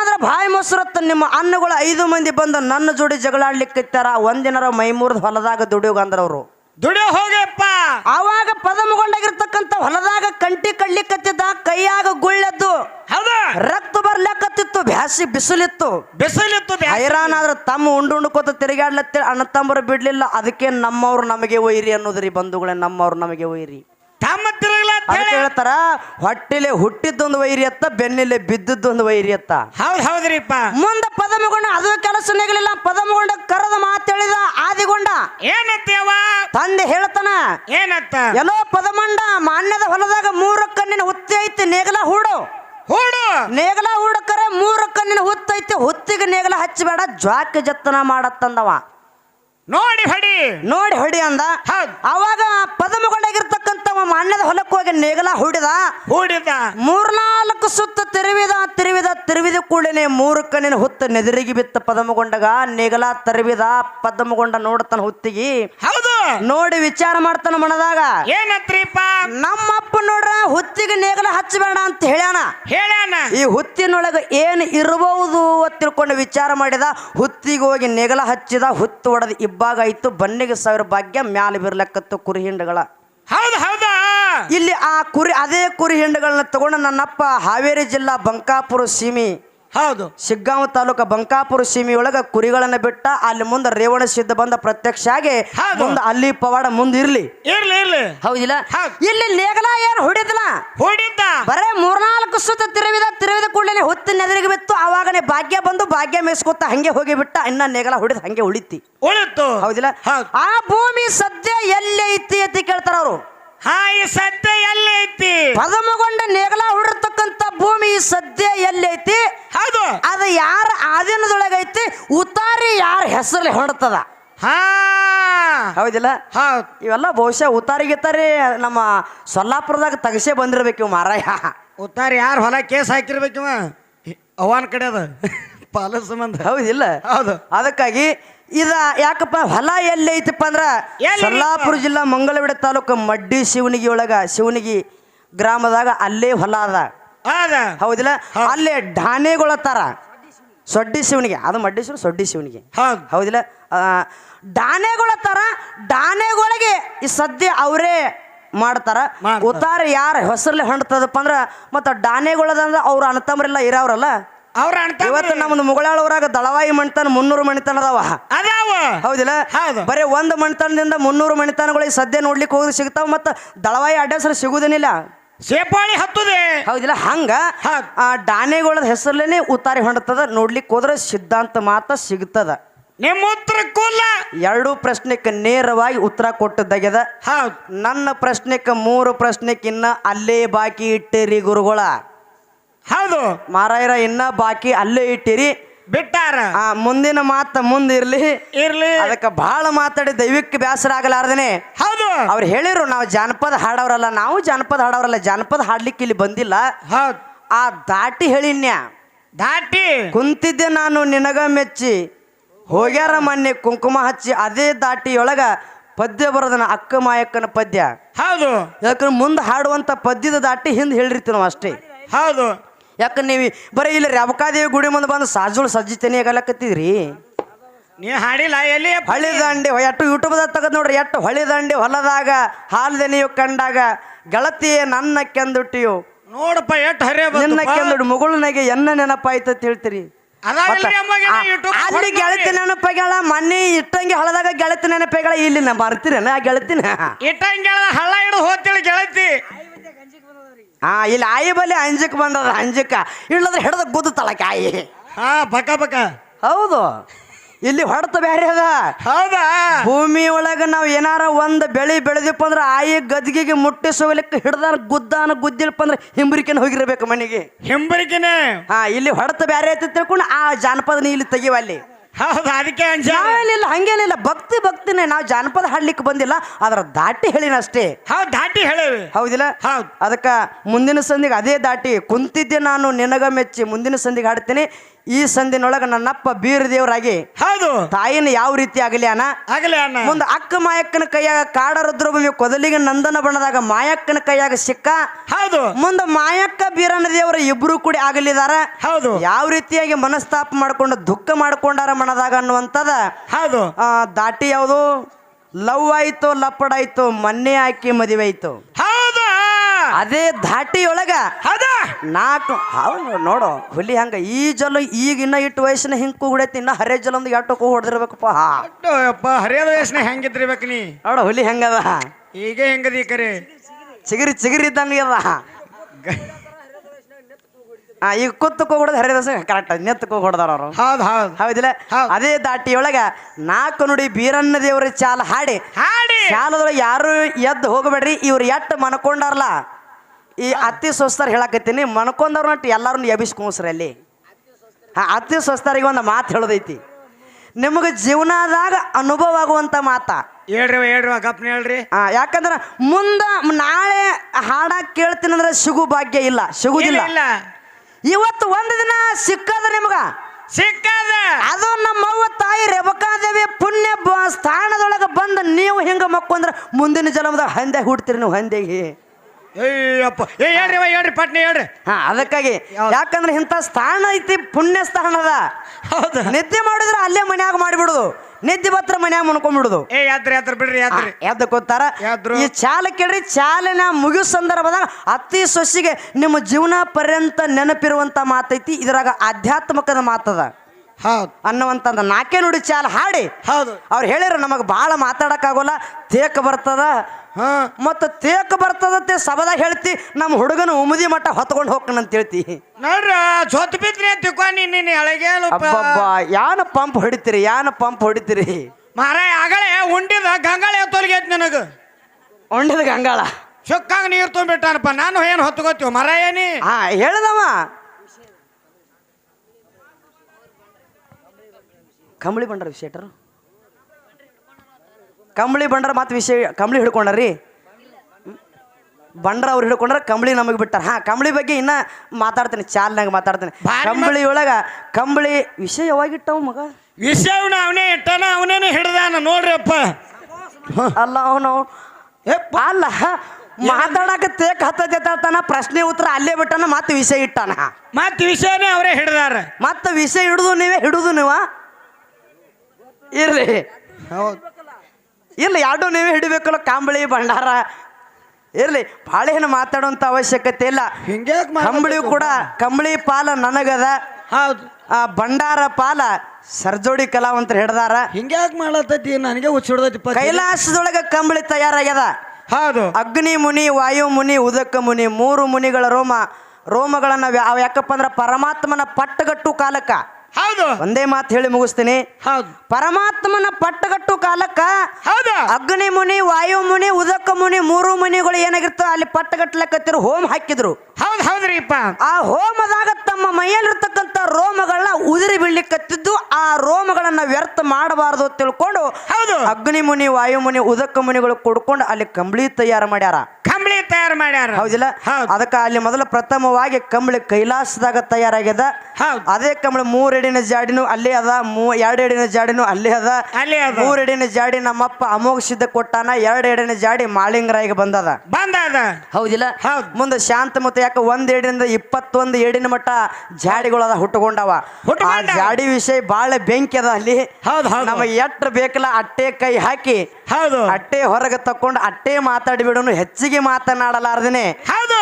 ಅಂದ್ರೆ ಬಾಯಿ ಮೊಸರತ್ತ ನಿಮ್ಮ ಅನ್ನಗಳು ಐದು ಮಂದಿ ಬಂದು ನನ್ನ ಜೋಡಿ ಜಗಳಾಡ್ಲಿಕ್ಕಿತ್ತಾರ. ಒಂದಿನರ ಮೈಮೂರ್ದ ಹೊಲದಾಗ ದುಡಿಯೋಗಂದ್ರವ್ರು. ದುಡಿಯೋ ಹೋಗಪ್ಪ. ಆವಾಗ ಪದಮಗೊಂಡಾಗಿರ್ತಕ್ಕಂಥ ಹೊಲದಾಗ ಕಂಟಿ ಕಡ್ಲಿಕ್ಕತ್ತಿದ್ದ ಕೈಯಾಗ ಗುಳ್ಳೆದ್ದು ಹೌದಾ. ರಕ್ತ ಬರ್ಲಕ್ಕತ್ತಿತ್ತು ಬ್ಯಾಸಿ ಬಿಸಿಲಿತ್ತು. ಬಿಸಿಲಿತ್ತು. ಹೈರಾಣ ಆದ್ರೆ ತಮ್ಮ ಉಂಡು ಉಂಡುಕೋತ ತಿರುಗಾಡ್ಲತ್ತಿ ಅಣ್ಣ ತಮ್ಮರು ಬಿಡ್ಲಿಲ್ಲ ಅದಕ್ಕೆ ನಮ್ಮವ್ರು ನಮಗೆ ಒಯ್ಯಿರಿ ಅನ್ನೋದ್ರಿ ಬಂಧುಗಳೇ ನಮ್ಮವ್ರು ನಮಗೆ ಒಯ್ರಿ ತಮ್ಮ ಅದಕ್ಕೆ ಹೇಳ್ತಾರ ಹೊಟ್ಟಿಲೆ ಹುಟ್ಟಿದ್ದೊಂದು ವೈರಿ ಅತ್ತ ಬೆನ್ನಿಲೆ ಬಿದ್ದದ್ದೊಂದು ವೈರಿ ಅತ್ತ. ಹೌದ್ ಹೌದ್ರಿಪ್ಪ. ಮುಂದೆ ಪದಮಗೊಂಡ ಅದು ಕೆಲಸ ನೆಗಲಿಲ್ಲ ಪದಮಗೊಂಡ ಕರೆದ ಮಾತು ಹೇಳಿದ ಆದಿಗೊಂಡ. ಏನತ್ತೇವ ತಂದೆ ಹೇಳ್ತಾನ ಏನತ್ತ? ಎಲ್ಲೋ ಪದಮಂಡ ಮಾನ್ಯದ ಹೊಲದಾಗ ಮೂರು ಕಣ್ಣಿನ ಹುತ್ತಿ ಐತಿ ನೇಗಲ ಹೂಡು. ಹೂಡು? ನೇಗಲ ಹೂಡಕರೆ ಮೂರು ಕಣ್ಣಿನ ಹುತ್ತೈತಿ ಹುತ್ತಿಗೆ ನೇಗಲ ಹಚ್ಚಬೇಡ ಜ್ವಾಕ ಜತ್ತನ ಮಾಡತ್ತಂದವ. ನೋಡಿ ಹೊಡಿ. ನೋಡಿ ಹೊಡಿ ಅಂದ. ಹೌದ್. ಅವಾಗ ಪದಮಗೊಂಡಾಗಿರ್ತಕ್ಕಂತ ಮಾನ್ಯದ ಹೊಲಕ್ಕೆ ಹೋಗಿ ನೇಗಲ ಹೊಡಿದ. ಹೂಡಿದ. ಮೂರ್ನಾಲ್ಕು ಸುತ್ತ ತಿರುವಿದ ತಿರುವಿದ ತಿರುವಿದ ಕೂಡಲೇ ಮೂರು ಕಣ್ಣಿನ ಹುತ್ತ ನೆದರಿಗೆ ಬಿತ್ತ ಪದಮಗೊಂಡಗ ನೇಗಲ ತರುವಿದ ಪದಮಗೊಂಡ ನೋಡತನ ಹುತ್ತಿಗೆ ಹೌದು. ನೋಡಿ ವಿಚಾರ ಮಾಡ್ತಾನ ಮನದಾಗ. ಏನತ್ರಿಪ್ಪ? ನಮ್ಮಪ್ಪ ನೋಡ್ರ ಹುತ್ತಿಗೆ ನೇಗಲ ಹಚ್ಚಬೇಡ ಅಂತ ಹೇಳ್ಯಾನ. ಹೇಳ್ಯಾನ? ಈ ಹುತ್ತಿನೊಳಗ ಏನು ಇರಬಹುದು ತಿಳ್ಕೊಂಡು ವಿಚಾರ ಮಾಡಿದ ಹುತ್ತಿಗೆ ಹೋಗಿ ನೆಗಲ ಹಚ್ಚಿದ ಹುತ್ತು ಒಡೆದ ಇಬ್ಬಾಗ ಆಯ್ತು ಬನ್ನಿಗೆ ಸಾವಿರ ಭಾಗ್ಯ ಮ್ಯಾಲ ಬಿರ್ಲಕ್ಕತ್ತು ಕುರಿ ಹಿಂಡುಗಳ. ಹೌದು ಹೌದಾ? ಇಲ್ಲಿ ಆ ಕುರಿ ಅದೇ ಕುರಿ ಹಿಂಡುಗಳನ್ನ ತಗೊಂಡು ನನ್ನಪ್ಪ ಹಾವೇರಿ ಜಿಲ್ಲಾ ಬಂಕಾಪುರ ಸೀಮಿ. ಹೌದು. ಶಿಗ್ಗಾಂವ ತಾಲೂಕ ಬಂಕಾಪುರ ಸೀಮೆಯೊಳಗ ಕುರಿಗಳನ್ನ ಬಿಟ್ಟ ಅಲ್ಲಿ ಮುಂದೆ ರೇವಣ ಸಿದ್ಧ ಬಂದ ಪ್ರತ್ಯಕ್ಷ ಆಗಿ ಹೌದು. ಮುಂದೆ ಅಲ್ಲಿ ಪವಾಡ ಮುಂದೆ ಇರ್ಲಿ. ಇರ್ಲಿ ಇರ್ಲಿ. ಹೌದಿಲ್ಲ? ಹೌದು. ಇಲ್ಲಿ ನೇಗಲ ಏನು ಹೊಡಿದಿಲ್ಲ ಹೊಡಿದ್ದ. ಬರೇ ಮೂರ್ನಾಲ್ಕು ಸುತ್ತ ತಿರುವಿದ ತಿರುವಿದ ಕೂಡಲೇ ಹೊತ್ತಿನ ನೆದರಿಗೆ ಬಿತ್ತು. ಅವಾಗನೇ ಭಾಗ್ಯ ಬಂದು ಭಾಗ್ಯ ಮೇಸ್ಕೊತ ಹಂಗೆ ಹೋಗಿ ಬಿಟ್ಟ. ಇನ್ನ ನೇಗಲ ಹೊಡೆದು ಹಂಗೆ ಉಳಿತಿ. ಉಳಿತು. ಹೌದಿಲ್ಲ? ಹೌದು. ಆ ಭೂಮಿ ಸದ್ಯ ಎಲ್ಲಿ ಐತಿ ಅಂತ ಕೇಳ್ತಾರ ಅವರು. ಹಾ ಈ ಸದ್ಯ ಎಲ್ಲಿ ಐತಿ ಪದಮಗೊಂಡ ನೇಗಲ ಹೊಡಿರ್ತಕ್ಕಂಥ ಭೂಮಿ ಸದ್ಯ ಎಲ್ಲೈತಿ. ಹೌದು. ಅದು ಯಾರ ಆದಿನದೊಳಗೈತಿ ಉತಾರಿ ಯಾರ ಹೆಸರಲ್ಲಿ ಹೊರಡ್ತದ? ಹಾ. ಹೌದಿಲ್ಲ? ಹೌದು. ಇವೆಲ್ಲ ಬಹುಶಃ ಉತಾರಿ ಗಿತಾರಿ ನಮ್ಮ ಸೊಲ್ಲಾಪುರದಾಗ ತಗಸೆ ಬಂದಿರ್ಬೇಕು ಇವ್ ಮಾರಾಯ. ಉತ್ತಾರಿ ಯಾರು ಹೊಲ ಕೇಸ್ ಹಾಕಿರ್ಬೇಕಿವ? ಅವನ ಕಡೆ ಅದ. ಪಾಲ ಸಂಬಂಧ ಹೌದಿಲ್ಲ? ಹೌದು. ಅದಕ್ಕಾಗಿ ಇದ ಯಾಕಪ್ಪ ಹೊಲ ಎಲ್ಲಿ ಐತಪ್ಪ ಅಂದ್ರ ಎಲ್ಲಿ ಸೊಲ್ಲಾಪುರ ಜಿಲ್ಲಾ ಮಂಗಳವಿಡ ತಾಲೂಕು ಮಡ್ಡಿ ಶಿವನಿಗಿ ಒಳಗ ಶಿವನಿಗಿ ಗ್ರಾಮದಾಗ ಅಲ್ಲೇ ಹೊಲ ಅದ. ಅದ ಹೌದಿಲ್ಲ? ಅಲ್ಲೇ ಢಾನೆಗೊಳತ್ತಾರ ಸೊಡ್ಡಿ ಶಿವನಿಗೆ ಅದು ಮಡ್ಡಿ ಶಿವನ ಸೊಡ್ಡಿ ಶಿವನಿಗೆ. ಹೌದು. ಹೌದಿಲ್ಲ? ಆ, ಡಾನೆಗೊಳತ್ತಾರ ಡಾನೆಗಳಿಗೆ ಈ ಸದ್ಯ ಅವರೇ ಮಾಡ್ತಾರ. ಮಾಡ್ತಾರ. ಉತ್ತಾರ ಯಾರ ಹೆಸರಲ್ಲಿ ಹೊಂಡ್ತದಪ್ಪ ಅಂದ್ರ ಮತ್ತ ಡಾನೆಗಳದಂದ್ರ ಅವ್ರ ಅಣ್ಣತಮ್ಮರೆಲ್ಲ ಇರಾವ್ರಲ್ಲ. ಅವ್ರ ಅಣ್ಣ ಇವತ್ತು ನಮ್ದು ಮುಗಳಾಳವರಾಗ ದಳವಾಯಿ ಮಣಿತನ ಮುನ್ನೂರು ಮಣಿತನ ಅದಾವ ಅದಾವ? ಹೌದಿಲ್ಲ? ಹೌದು. ಬರೀ ಒಂದು ಮಣಿತನದಿಂದ ಮುನ್ನೂರು ಮಣಿತನಗಳಿಗೆ ಸದ್ಯ ನೋಡ್ಲಿಕ್ಕೆ ಹೋಗಿ ಸಿಗ್ತಾವ ಮತ್ತ ದಳವಾಯಿ ಅಡ್ರೆಸ್ ಸಿಗುದೇನಿಲ್ಲ. ಸೇಪಾಳಿ ಹತ್ತುದೆ? ಹೌದಿಲ್ಲ? ಹಂಗ. ಆ ಡಾನೆಗಳದ ಹೆಸರಲ್ಲೇನೆ ಉತ್ತಾರಿ ಹೊಂಡತದ ನೋಡ್ಲಿಕ್ಕೆ ಹೋದ್ರೆ ಸಿದ್ಧಾಂತ ಮಾತ್ರ ಸಿಗ್ತದ. ನಿಮ್ಮ ಉತ್ತರ ಕುಲ್ಲ ಎರಡು ಪ್ರಶ್ನೆಕ್ಕೆ ನೇರವಾಗಿ ಉತ್ತರ ಕೊಟ್ಟದ್ದಾಗ್ಯದ. ಹೌದು. ನನ್ನ ಪ್ರಶ್ನೆಕ್ಕೆ ಮೂರು ಪ್ರಶ್ನೆಕ್ಕಿನ್ನ ಅಲ್ಲೇ ಬಾಕಿ ಇಟ್ಟಿರಿ ಗುರುಗಳ. ಹೌದು. ಮಾರಾಯರ ಇನ್ನ ಬಾಕಿ ಅಲ್ಲೇ ಇಟ್ಟಿರಿ. ಬಿಟ್ಟಾರ. ಆ ಮುಂದಿನ ಮಾತ ಮುಂದಿರ್ಲಿ. ಇರ್ಲಿ. ಅದಕ್ಕೆ ಬಹಳ ಮಾತಾಡಿ ದೈವಿಕ ಬ್ಯಾಸರ ಆಗಲಾರ್ದೇನೆ. ಹೌದು. ಅವ್ರು ಹೇಳಿರು ನಾವು ಜಾನಪದ ಹಾಡವರಲ್ಲ ನಾವು ಜಾನಪದ ಹಾಡವರಲ್ಲ ಜಾನಪದ ಹಾಡ್ಲಿಕ್ಕೆ ಇಲ್ಲಿ ಬಂದಿಲ್ಲ. ಹೌದು. ಆ ದಾಟಿ ಹೇಳಿನ್ಯ. ದಾಟಿ. ಕುಂತಿದ್ದೆ ನಾನು ನಿನಗ ಮೆಚ್ಚಿ. ಹೋಗ್ಯಾರ ಮೊನ್ನೆ ಕುಂಕುಮ ಹಚ್ಚಿ ಅದೇ ದಾಟಿಯೊಳಗ ಪದ್ಯ ಬರೋದನ ಅಕ್ಕ ಮಾಯಕ್ಕನ ಪದ್ಯ. ಹೌದು. ಯಾಕಂದ್ರೆ ಮುಂದೆ ಹಾಡುವಂತ ಪದ್ಯದ ದಾಟಿ ಹಿಂದೆ ಹೇಳಿರ್ತೀವಿ ನಾವು ಅಷ್ಟೇ. ಹೌದು. ಯಾಕಂದ್ರೆ ನೀವು ಬರೀ ಇಲ್ಲಿ ರೇವಕಾದೇವಿ ಗುಡಿ ಮುಂದೆ ಬಂದು ಸಾಜುಳು ಸಜ್ಜಿತೇನೆ ಆಗಲಕತ್ತಿದ್ರಿ. ನೀ ಹಾಡಿಲ್ಲ ಎಲ್ಲಿ ಹಳಿ ದಂಡಿ ಎಟ್ಟು ಯೂಟ್ಯೂಬ್ದಾಗ ತೆಗೆದು ನೋಡ್ರಿ ಎಟ್ಟು ಹೊಳಿ ದಂಡಿ ಹೊಲದಾಗ ಹಾಲ್ದೆ ನೀವು ಕಂಡಾಗ ಗೆಳತಿ ನನ್ನ ಕೆಂದುಟ್ಟಿಯು. ನೋಡಪ್ಪ ಎಷ್ಟು ಹರೇ ನಿನ್ನ ಕೆಂದುಡು ಮುಗುಳ್ನಾಗೆ ಎನ್ನ ನೆನಪಾಯ್ತು ಅಂತ ಹೇಳ್ತೀರಿ ಅಲ್ಲಿ ಗೆಳತಿ ನೆನಪಾಗ್ಯಾಳ ಮನ್ನಿ ಇಟ್ಟಂಗೆ ಹಳದಾಗ ಗೆಳತಿ ನೆನಪಾಗ್ಯಾಳ ಇಲ್ಲಿ ನಾ ಬರ್ತೀರೇನ ಆ ಗೆಳತಿನ? ಇಟ್ಟಂಗಿ ಹಳ್ಳ ಹಿಡಿದು ಹೋಗ್ತೀಳಿ ಗೆಳತಿ. ಹಾ ಇಲ್ಲಿ ಆಯಿ ಬಲಿ ಅಂಜಕ್ ಬಂದದ ಅಂಜಕ್ಕ ಇಲ್ಲದ್ರೆ ಹಿಡ್ದ ಗುದ್ದುತ್ತಾಳ ಕಾಯಿ ಹಾ ಪಕ್ಕ ಪಕ್ಕ. ಹೌದು. ಇಲ್ಲಿ ಹೊಡೆತ ಬೇರೆ ಅದ. ಹೌದಾ? ಭೂಮಿ ಒಳಗೆ ನಾವು ಏನಾರ ಒಂದು ಬೆಳೆ ಬೆಳೆದಿಪ್ಪ ಅಂದ್ರೆ ಆಯಿ ಗದ್ಗಿಗೆ ಮುಟ್ಟಿಸೋಗ್ಲಿಕ್ಕೆ ಹಿಡ್ದಾನ ಗುದ್ದಾನ ಗುದ್ದಿಲ್ಪ ಅಂದ್ರೆ ಹಿಂಬರಿಕೆನ ಹೋಗಿರ್ಬೇಕು ಮನೆಗೆ. ಹಿಂಬರಿಕೆನೆ? ಹಾ ಇಲ್ಲಿ ಹೊಡೆತ ಬೇರೆ ಐತಿ ತಿಳ್ಕೊಂಡು ಆ ಜಾನಪದ ನೀ ಇಲ್ಲಿ ತೆಗಿವ ಅಲ್ಲಿ. ಹೌದು ಅದಕ್ಕೆ ಅಂಜ ಇಲ್ಲ ಹಂಗೇನಿಲ್ಲ ಭಕ್ತಿ ಭಕ್ತಿನೇ. ನಾವು ಜಾನಪದ ಹಾಡ್ಲಿಕ್ಕೆ ಬಂದಿಲ್ಲ ಅದರ ದಾಟಿ ಹೇಳಿನ ಅಷ್ಟೇ ಹೌದು ದಾಟಿ ಹೇಳೇವಿ. ಹೌದಿಲ್ಲ? ಹೌದು. ಅದಕ್ಕೆ ಮುಂದಿನ ಸಂದಿಗೆ ಅದೇ ದಾಟಿ ಕುಂತಿದ್ದೆ ನಾನು ನಿನಗ ಮೆಚ್ಚಿ ಮುಂದಿನ ಸಂದಿಗೆ ಹಾಡ್ತೀನಿ. ಈ ಸಂದಿನೊಳಗೆ ನನ್ನಪ್ಪ ಬೀರ ದೇವರಾಗಿ ಹೌದು. ತಾಯಿನ ಯಾವ ರೀತಿ ಆಗಲಿ ಅಣ್ಣ? ಆಗಲಿ ಅಣ್ಣ. ಮುಂದೆ ಅಕ್ಕ ಮಾಯಕ್ಕನ ಕೈಯಾಗ ಕಾಡ ರುದ್ರಭೂಮಿ ಕೊದಲಿಗೆ ನಂದನ ಬಣ್ಣದಾಗ ಮಾಯಕ್ಕನ ಕೈಯಾಗ ಸಿಕ್ಕ. ಹೌದು. ಮುಂದೆ ಮಾಯಕ್ಕ ಬೀರನ ದೇವರ ಇಬ್ರು ಕೂಡಿ ಆಗಲಿದಾರ. ಹೌದು. ಯಾವ ರೀತಿಯಾಗಿ ಮನಸ್ತಾಪ ಮಾಡ್ಕೊಂಡು ದುಃಖ ಮಾಡ್ಕೊಂಡಾರ ಮನದಾಗ ಅನ್ನುವಂಥದ ಹೌದು. ಆ, ದಾಟಿ ಯಾವುದು? ಲವ್ ಆಯ್ತು ಲಪ್ಪಡ್ ಆಯ್ತು ಮೊನ್ನೆ ಹಾಕಿ ಮದುವೆ ಆಯ್ತು. ಹೌದು. ಅದೇ ದಾಟಿಯೊಳಗ ಹೌದ. ನಾಲ್ಕು ಹೌದು ನೋಡು ಹುಲಿ ಹಂಗ ಈ ಜಲ ಈಗ ಇನ್ನ ಇಟ್ಟು ವಯಸ್ಸಿನ ಹಿಂಗ್ ಕೂಗುಡೈತಿ ಇನ್ನ ಹರೇ ಜಲ ಒಂದು ಎಟ್ಟು ಕೂ ಹೊಡೆದಿರ್ಬೇಕಪ್ಪ. ಅಪ್ಪ ಹರಿಯದ ವಯಸ್ಸಿನ ಹೆಂಗಿದ್ರಿಬೇಕು ನೀ? ನೋಡು ಹುಲಿ ಹೆಂಗದ? ಈಗ ಹೆಂಗದಿ ಕರೆ? ಚಿಗಿರಿ ಚಿಗಿರಿ ಇದ್ದಂಗೆ ಅದ. ಆ ಈಗ ಕುತ್ತಕ್ಕೂ ಕೂಗುಡೋದು ಹರಿದ ಕರೆಕ್ಟ್ ನೆತ್ತು ಕೂಗ್ ಹೊಡೆದಾರ ಅವರು. ಹೌದು ಹೌದು. ಹೌದಿಲ್ಲ? ಅದೇ ದಾಟಿಯೊಳಗ ನಾಲ್ಕು ನುಡಿ ಬೀರಣ್ಣ ದೇವರ ಚಾಲ ಹಾಡಿ. ಹಾಡಿ. ಚಾಲದೊಳಗೆ ಯಾರು ಎದ್ದು ಹೋಗಬೇಡ್ರಿ ಇವ್ರು ಎಟ್ಟು ಮನ್ಕೊಂಡಾರಲ್ಲ ಈ ಅತ್ತಿ ಸ್ವಸ್ಥರು ಹೇಳಕತ್ತೀನಿ ಮನ್ಕೊಂಡವ್ರ ನಟ್ಟು ಎಲ್ಲಾರನ್ನು ಎಬಿಸ್ಕೊಂಸ್ರಿ ಅಲ್ಲಿ. ಹಾಂ ಅತ್ತಿ ಸ್ವಸ್ಥರಿಗೆ ಒಂದು ಮಾತು ಹೇಳೋದೈತಿ. ನಿಮಗೆ ಜೀವನದಾಗ ಅನುಭವ ಆಗುವಂಥ ಮಾತಾ. ಹೇಳ್ರಿ ಹೇಳ್ರಿ ಗಪ್ನ ಹೇಳ್ರಿ. ಹಾ ಯಾಕಂದ್ರೆ ಮುಂದೆ ನಾಳೆ ಹಾಡ ಕೇಳ್ತೀನಂದ್ರೆ ಸಿಗು ಭಾಗ್ಯ ಇಲ್ಲ ಸಿಗುದಿಲ್ಲ. ಇವತ್ತು ಒಂದು ದಿನ ಸಿಕ್ಕದ ನಿಮ್ಗ? ಸಿಕ್ಕದ. ಅದು ನಮ್ಮವ್ವ ತಾಯಿ ರೇವಕಾದೇವಿ ಪುಣ್ಯ ಸ್ಥಾನದೊಳಗೆ ಬಂದು ನೀವು ಹಿಂಗ ಮಕ್ಕೊಂದ್ರ ಮುಂದಿನ ಜನ್ಮದಾಗ ಹಂದೆ ಹುಡ್ತೀರಿ ನೀವು ಹಂದೆಗೆ. ಅಯ್ಯಪ್ಪ. ಏ ಹೇಳ್ರಿ ಹೇಳ್ರಿ ಪಟ್ನೆ ಹೇಳ್ರಿ. ಹಾ ಅದಕ್ಕಾಗಿ ಯಾಕಂದ್ರೆ ಇಂಥ ಸ್ಥಾನ ಐತಿ ಪುಣ್ಯ ಸ್ಥಾನ ಅದ ಹೌದು? ನಿದ್ದೆ ಮಾಡಿದ್ರೆ ಅಲ್ಲೇ ಮನ್ಯಾಗ ಮಾಡಿಬಿಡುದು. ನಿದ್ದೆ ಬತ್ರ ಮನ್ಯಾಗ ಮುನ್ಕೊಂಡ್ಬಿಡುದು ಏ ಯಾತ್ರಿ ಯಾತ್ರಿ ಬಿಡ್ರಿ ಯಾತ್ರಿ. ಎದ್ದ ಕೂತಾರ ಎದ್ರು. ಈ ಚಾಲ ಕೇಳ್ರಿ ಚಾಲನ ಮುಗಿಯೋ ಸಂದರ್ಭದಾಗ ಅತಿ ಸೊಸಿಗೆ ನಿಮ್ಮ ಜೀವನ ಪರ್ಯಂತ ನೆನಪಿರುವಂತ ಮಾತೈತಿ ಇದ್ರಾಗ ಆಧ್ಯಾತ್ಮಕದ ಮಾತದ. ಹೌದು. ಅನ್ನುವಂಥದ್ದು ನಾಕೆ ನುಡಿ ಚಾಲ ಹಾಡಿ. ಹೌದು. ಅವ್ರು ಹೇಳಿರ ನಮಗೆ ಭಾಳ ಮಾತಾಡಕ್ಕಾಗೋಲ್ಲ. ತೇಕ್ ಬರ್ತದ. ಹಾ. ಮತ್ತು ತೇಕ ಬರ್ತದತ್ತೆ ಸಬದಾಗ ಹೇಳ್ತಿ ನಮ್ಮ ಹುಡುಗನ ಉಮದಿ ಮಟ್ಟ ಹೊತ್ಕೊಂಡು ಹೋಗ್ಕಣ ಅಂತ ಹೇಳ್ತಿ. ನೋಡ್ರ ಜೊತೆ ಬಿದ್ರಿ ನಿನ್ನ ಅಬ್ಬಬ್ಬ ಯಾನ ಪಂಪ್ ಹೊಡಿತೀರಿ ಯಾನ ಪಂಪ್ ಹೊಡಿತೀರಿ? ಮಾರಾಯ ಆಗಲೇ ಉಂಡಿದ ಗಂಗಾಳ ಎತ್ತೋಲ್ಗೈತಿ ನನಗ. ಉಂಡಿದ ಗಂಗಾಳ. ಚೊಕ್ಕಾಗ ನೀರು ತುಂಬಿಟ್ಟಾನಪ್ಪ ನಾನು ಏನು ಹೊತ್ಕೋತೀವಿ ಏನಿ ಹಾ ಹೇಳ್ದವ. ಕಂಬಳಿ ಬಂಡ್ರ ಇಟ್ಟರು ಕಂಬಳಿ ಬಂಡ್ರ ಮತ್ತು ವಿಷಯ ಕಂಬಳಿ ಹಿಡ್ಕೊಂಡ್ರಿ ಬಂಡ್ರ ಅವ್ರು ಹಿಡ್ಕೊಂಡ್ರೆ ಕಂಬಳಿ ನಮಗೆ ಬಿಟ್ಟಾರ. ಹಾ ಕಂಬಳಿ ಬಗ್ಗೆ ಇನ್ನ ಮಾತಾಡ್ತೇನೆ ಚಾಲ್ನಾಗ ಮಾತಾಡ್ತೇನೆ. ಕಂಬಳಿ ಒಳಗ ಕಂಬಳಿ ವಿಷಯ ಯಾವಾಗಿಟ್ಟವು ಮಗ. ವಿಷಯವನ್ನ ಅವನೇ ಇಟ್ಟನ ಅವನೇನೆ ಹಿಡ್ದಾನ ನೋಡ್ರಿಪ್ಪ ಅಲ್ಲ ಅವನು. ಅಲ್ಲ ಮಾತಾಡಕ ತೇಕ್ ಹತ್ತಾನ ಪ್ರಶ್ನೆ ಉತ್ತರ ಅಲ್ಲೇ ಬಿಟ್ಟನ ಮತ್ತೆ ವಿಷಯ ಇಟ್ಟಾನ. ಮತ್ತೆ ವಿಷಯನೇ ಅವರೇ ಹಿಡ್ದಾರ. ಮತ್ತೆ ವಿಷಯ ಹಿಡಿದು ನೀವೇ ಹಿಡಿದು ನೀವ. ಇರ್ಲಿ. ಹೌದು. ಇಲ್ಲ ಎರಡು ನೀವೇ ಹಿಡಿಬೇಕಲ್ಲ ಕಾಂಬಳಿ ಭಂಡಾರ. ಇರ್ಲಿ ಭಾಳ ಏನು ಮಾತಾಡುವಂತ ಅವಶ್ಯಕತೆ ಇಲ್ಲ. ಹಿಂಗೆ ಕಂಬಳಿ ಕೂಡ ಕಂಬಳಿ ಪಾಲ ನನಗದ. ಹೌದು. ಆ ಭಂಡಾರ ಪಾಲ ಸರ್ಜೋಡಿ ಕಲಾವಂತರು ಹಿಡ್ದಾರ. ಹಿಂಗ್ಯಾಕ್ ಮಾಡತೈತಿ ನನಗೆ ಹುಚ್ಚಿಡ್ದೈತಿಪ್ಪ ಕೈಲಾಸದೊಳಗೆ ಕಂಬಳಿ ತಯಾರಾಗ್ಯದ. ಹೌದು. ಅಗ್ನಿ ಮುನಿ ವಾಯು ಮುನಿ ಉದಕ ಮುನಿ ಮೂರು ಮುನಿಗಳ ರೋಮ. ರೋಮಗಳನ್ನ ಯಾಕಪ್ಪ ಅಂದ್ರೆ ಪರಮಾತ್ಮನ ಪಟ್ಟಗಟ್ಟು ಕಾಲಕ್ಕ. ಹೌದು. ಒಂದೇ ಮಾತು ಹೇಳಿ ಮುಗಿಸ್ತೀನಿ. ಹೌದು. ಪರಮಾತ್ಮನ ಪಟ್ಟಗಟ್ಟು ಕಾಲಕ್ಕ ಹೌದು. ಅಗ್ನಿ ಮುನಿ ವಾಯು ಮುನಿ ಉದಕ ಮುನಿ ಮೂರು ಮುನಿಗಳು ಏನಾಗಿರ್ತಾವ ಅಲ್ಲಿ ಪಟ್ಟಗಟ್ಲಕತ್ತಿರು ಹೋಮ ಹಾಕಿದ್ರು. ಹೌದು ಹೌದ್ರಿಪ್ಪ. ಆ ಹೋಮದಾಗ ತಮ್ಮ ಮೈಯಲ್ಲಿರ್ತಕ್ಕಂಥ ರೋಮಗಳನ್ನ ಉದುರಿ ಬೀಳ್ಲಿಕ್ಕತ್ತಿದ್ದು ಆ ರೋಮಗಳನ್ನ ವ್ಯರ್ಥ ಮಾಡಬಾರದು ಅಂತ ತಿಳ್ಕೊಂಡು ಹೌದು. ಅಗ್ನಿ ಮುನಿ ವಾಯು ಮುನಿ ಉದಕ ಮುನಿಗಳು ಕೊಡ್ಕೊಂಡು ಅಲ್ಲಿ ಕಂಬಳಿ ತಯಾರು ಮಾಡ್ಯಾರ. ಕಂಬಳಿ ತಯಾರು ಮಾಡ್ಯಾರ. ಹೌದಿಲ್ಲ? ಹೌದು. ಅದಕ್ಕೆ ಅಲ್ಲಿ ಮೊದಲ ಪ್ರಥಮವಾಗಿ ಕಂಬಳಿ ಕೈಲಾಸದಾಗ ತಯಾರಾಗ್ಯದ. ಅದೇ ಕಂಬಳಿ ಮೂರೆಡಿನ ಜಾಡಿನೂ ಅಲ್ಲೇ ಅದ ಮೂ ಎರಡು ಎಡಿನ ಜಾಡಿನೂ ಅಲ್ಲೇ ಅದ. ಅಲ್ಲೇ. ಮೂರ್ ಎಡಿನ ಜಾಡಿ ನಮ್ಮಪ್ಪ ಅಮೋಘ ಸಿದ್ಧ ಕೊಟ್ಟಾನ ಎರಡು ಎಡಿನ ಜಾಡಿ ಮಾಳಿಂಗರಾಯಿಗೆ ಬಂದದ. ಬಂದದ. ಹೌದಿಲ್ಲ? ಹೌದು. ಮುಂದೆ ಶಾಂತ ಮತ್ತು ಯಾಕೆ ಒಂದ್ ಏಡಿನಿಂದ ಇಪ್ಪತ್ತೊಂದು ಏಡಿನ ಮಟ್ಟ ಜಾಡಿಗಳದ ಹುಟ್ಟುಕೊಂಡವ. ಆ. ಜಾಡಿ ವಿಷಯ ಬಾಳ ಬೆಂಕಿ ಅದ ಅಲ್ಲಿ. ಹೌದು, ಹೌದು. ನಮಗೆ ಎಟ್ರ ಬೇಕಲ್ಲ ಅಟ್ಟೆ ಕೈ ಹಾಕಿ. ಹೌದು. ಅಟ್ಟೆ ಹೊರಗೆ ತಕೊಂಡು ಅಟ್ಟೆ ಮಾತಾಡಿ ಬಿಡೋನು ಹೆಚ್ಚಿಗೆ ಮಾತನಾಡಲಾರ್ದೇನೆ. ಹೌದು.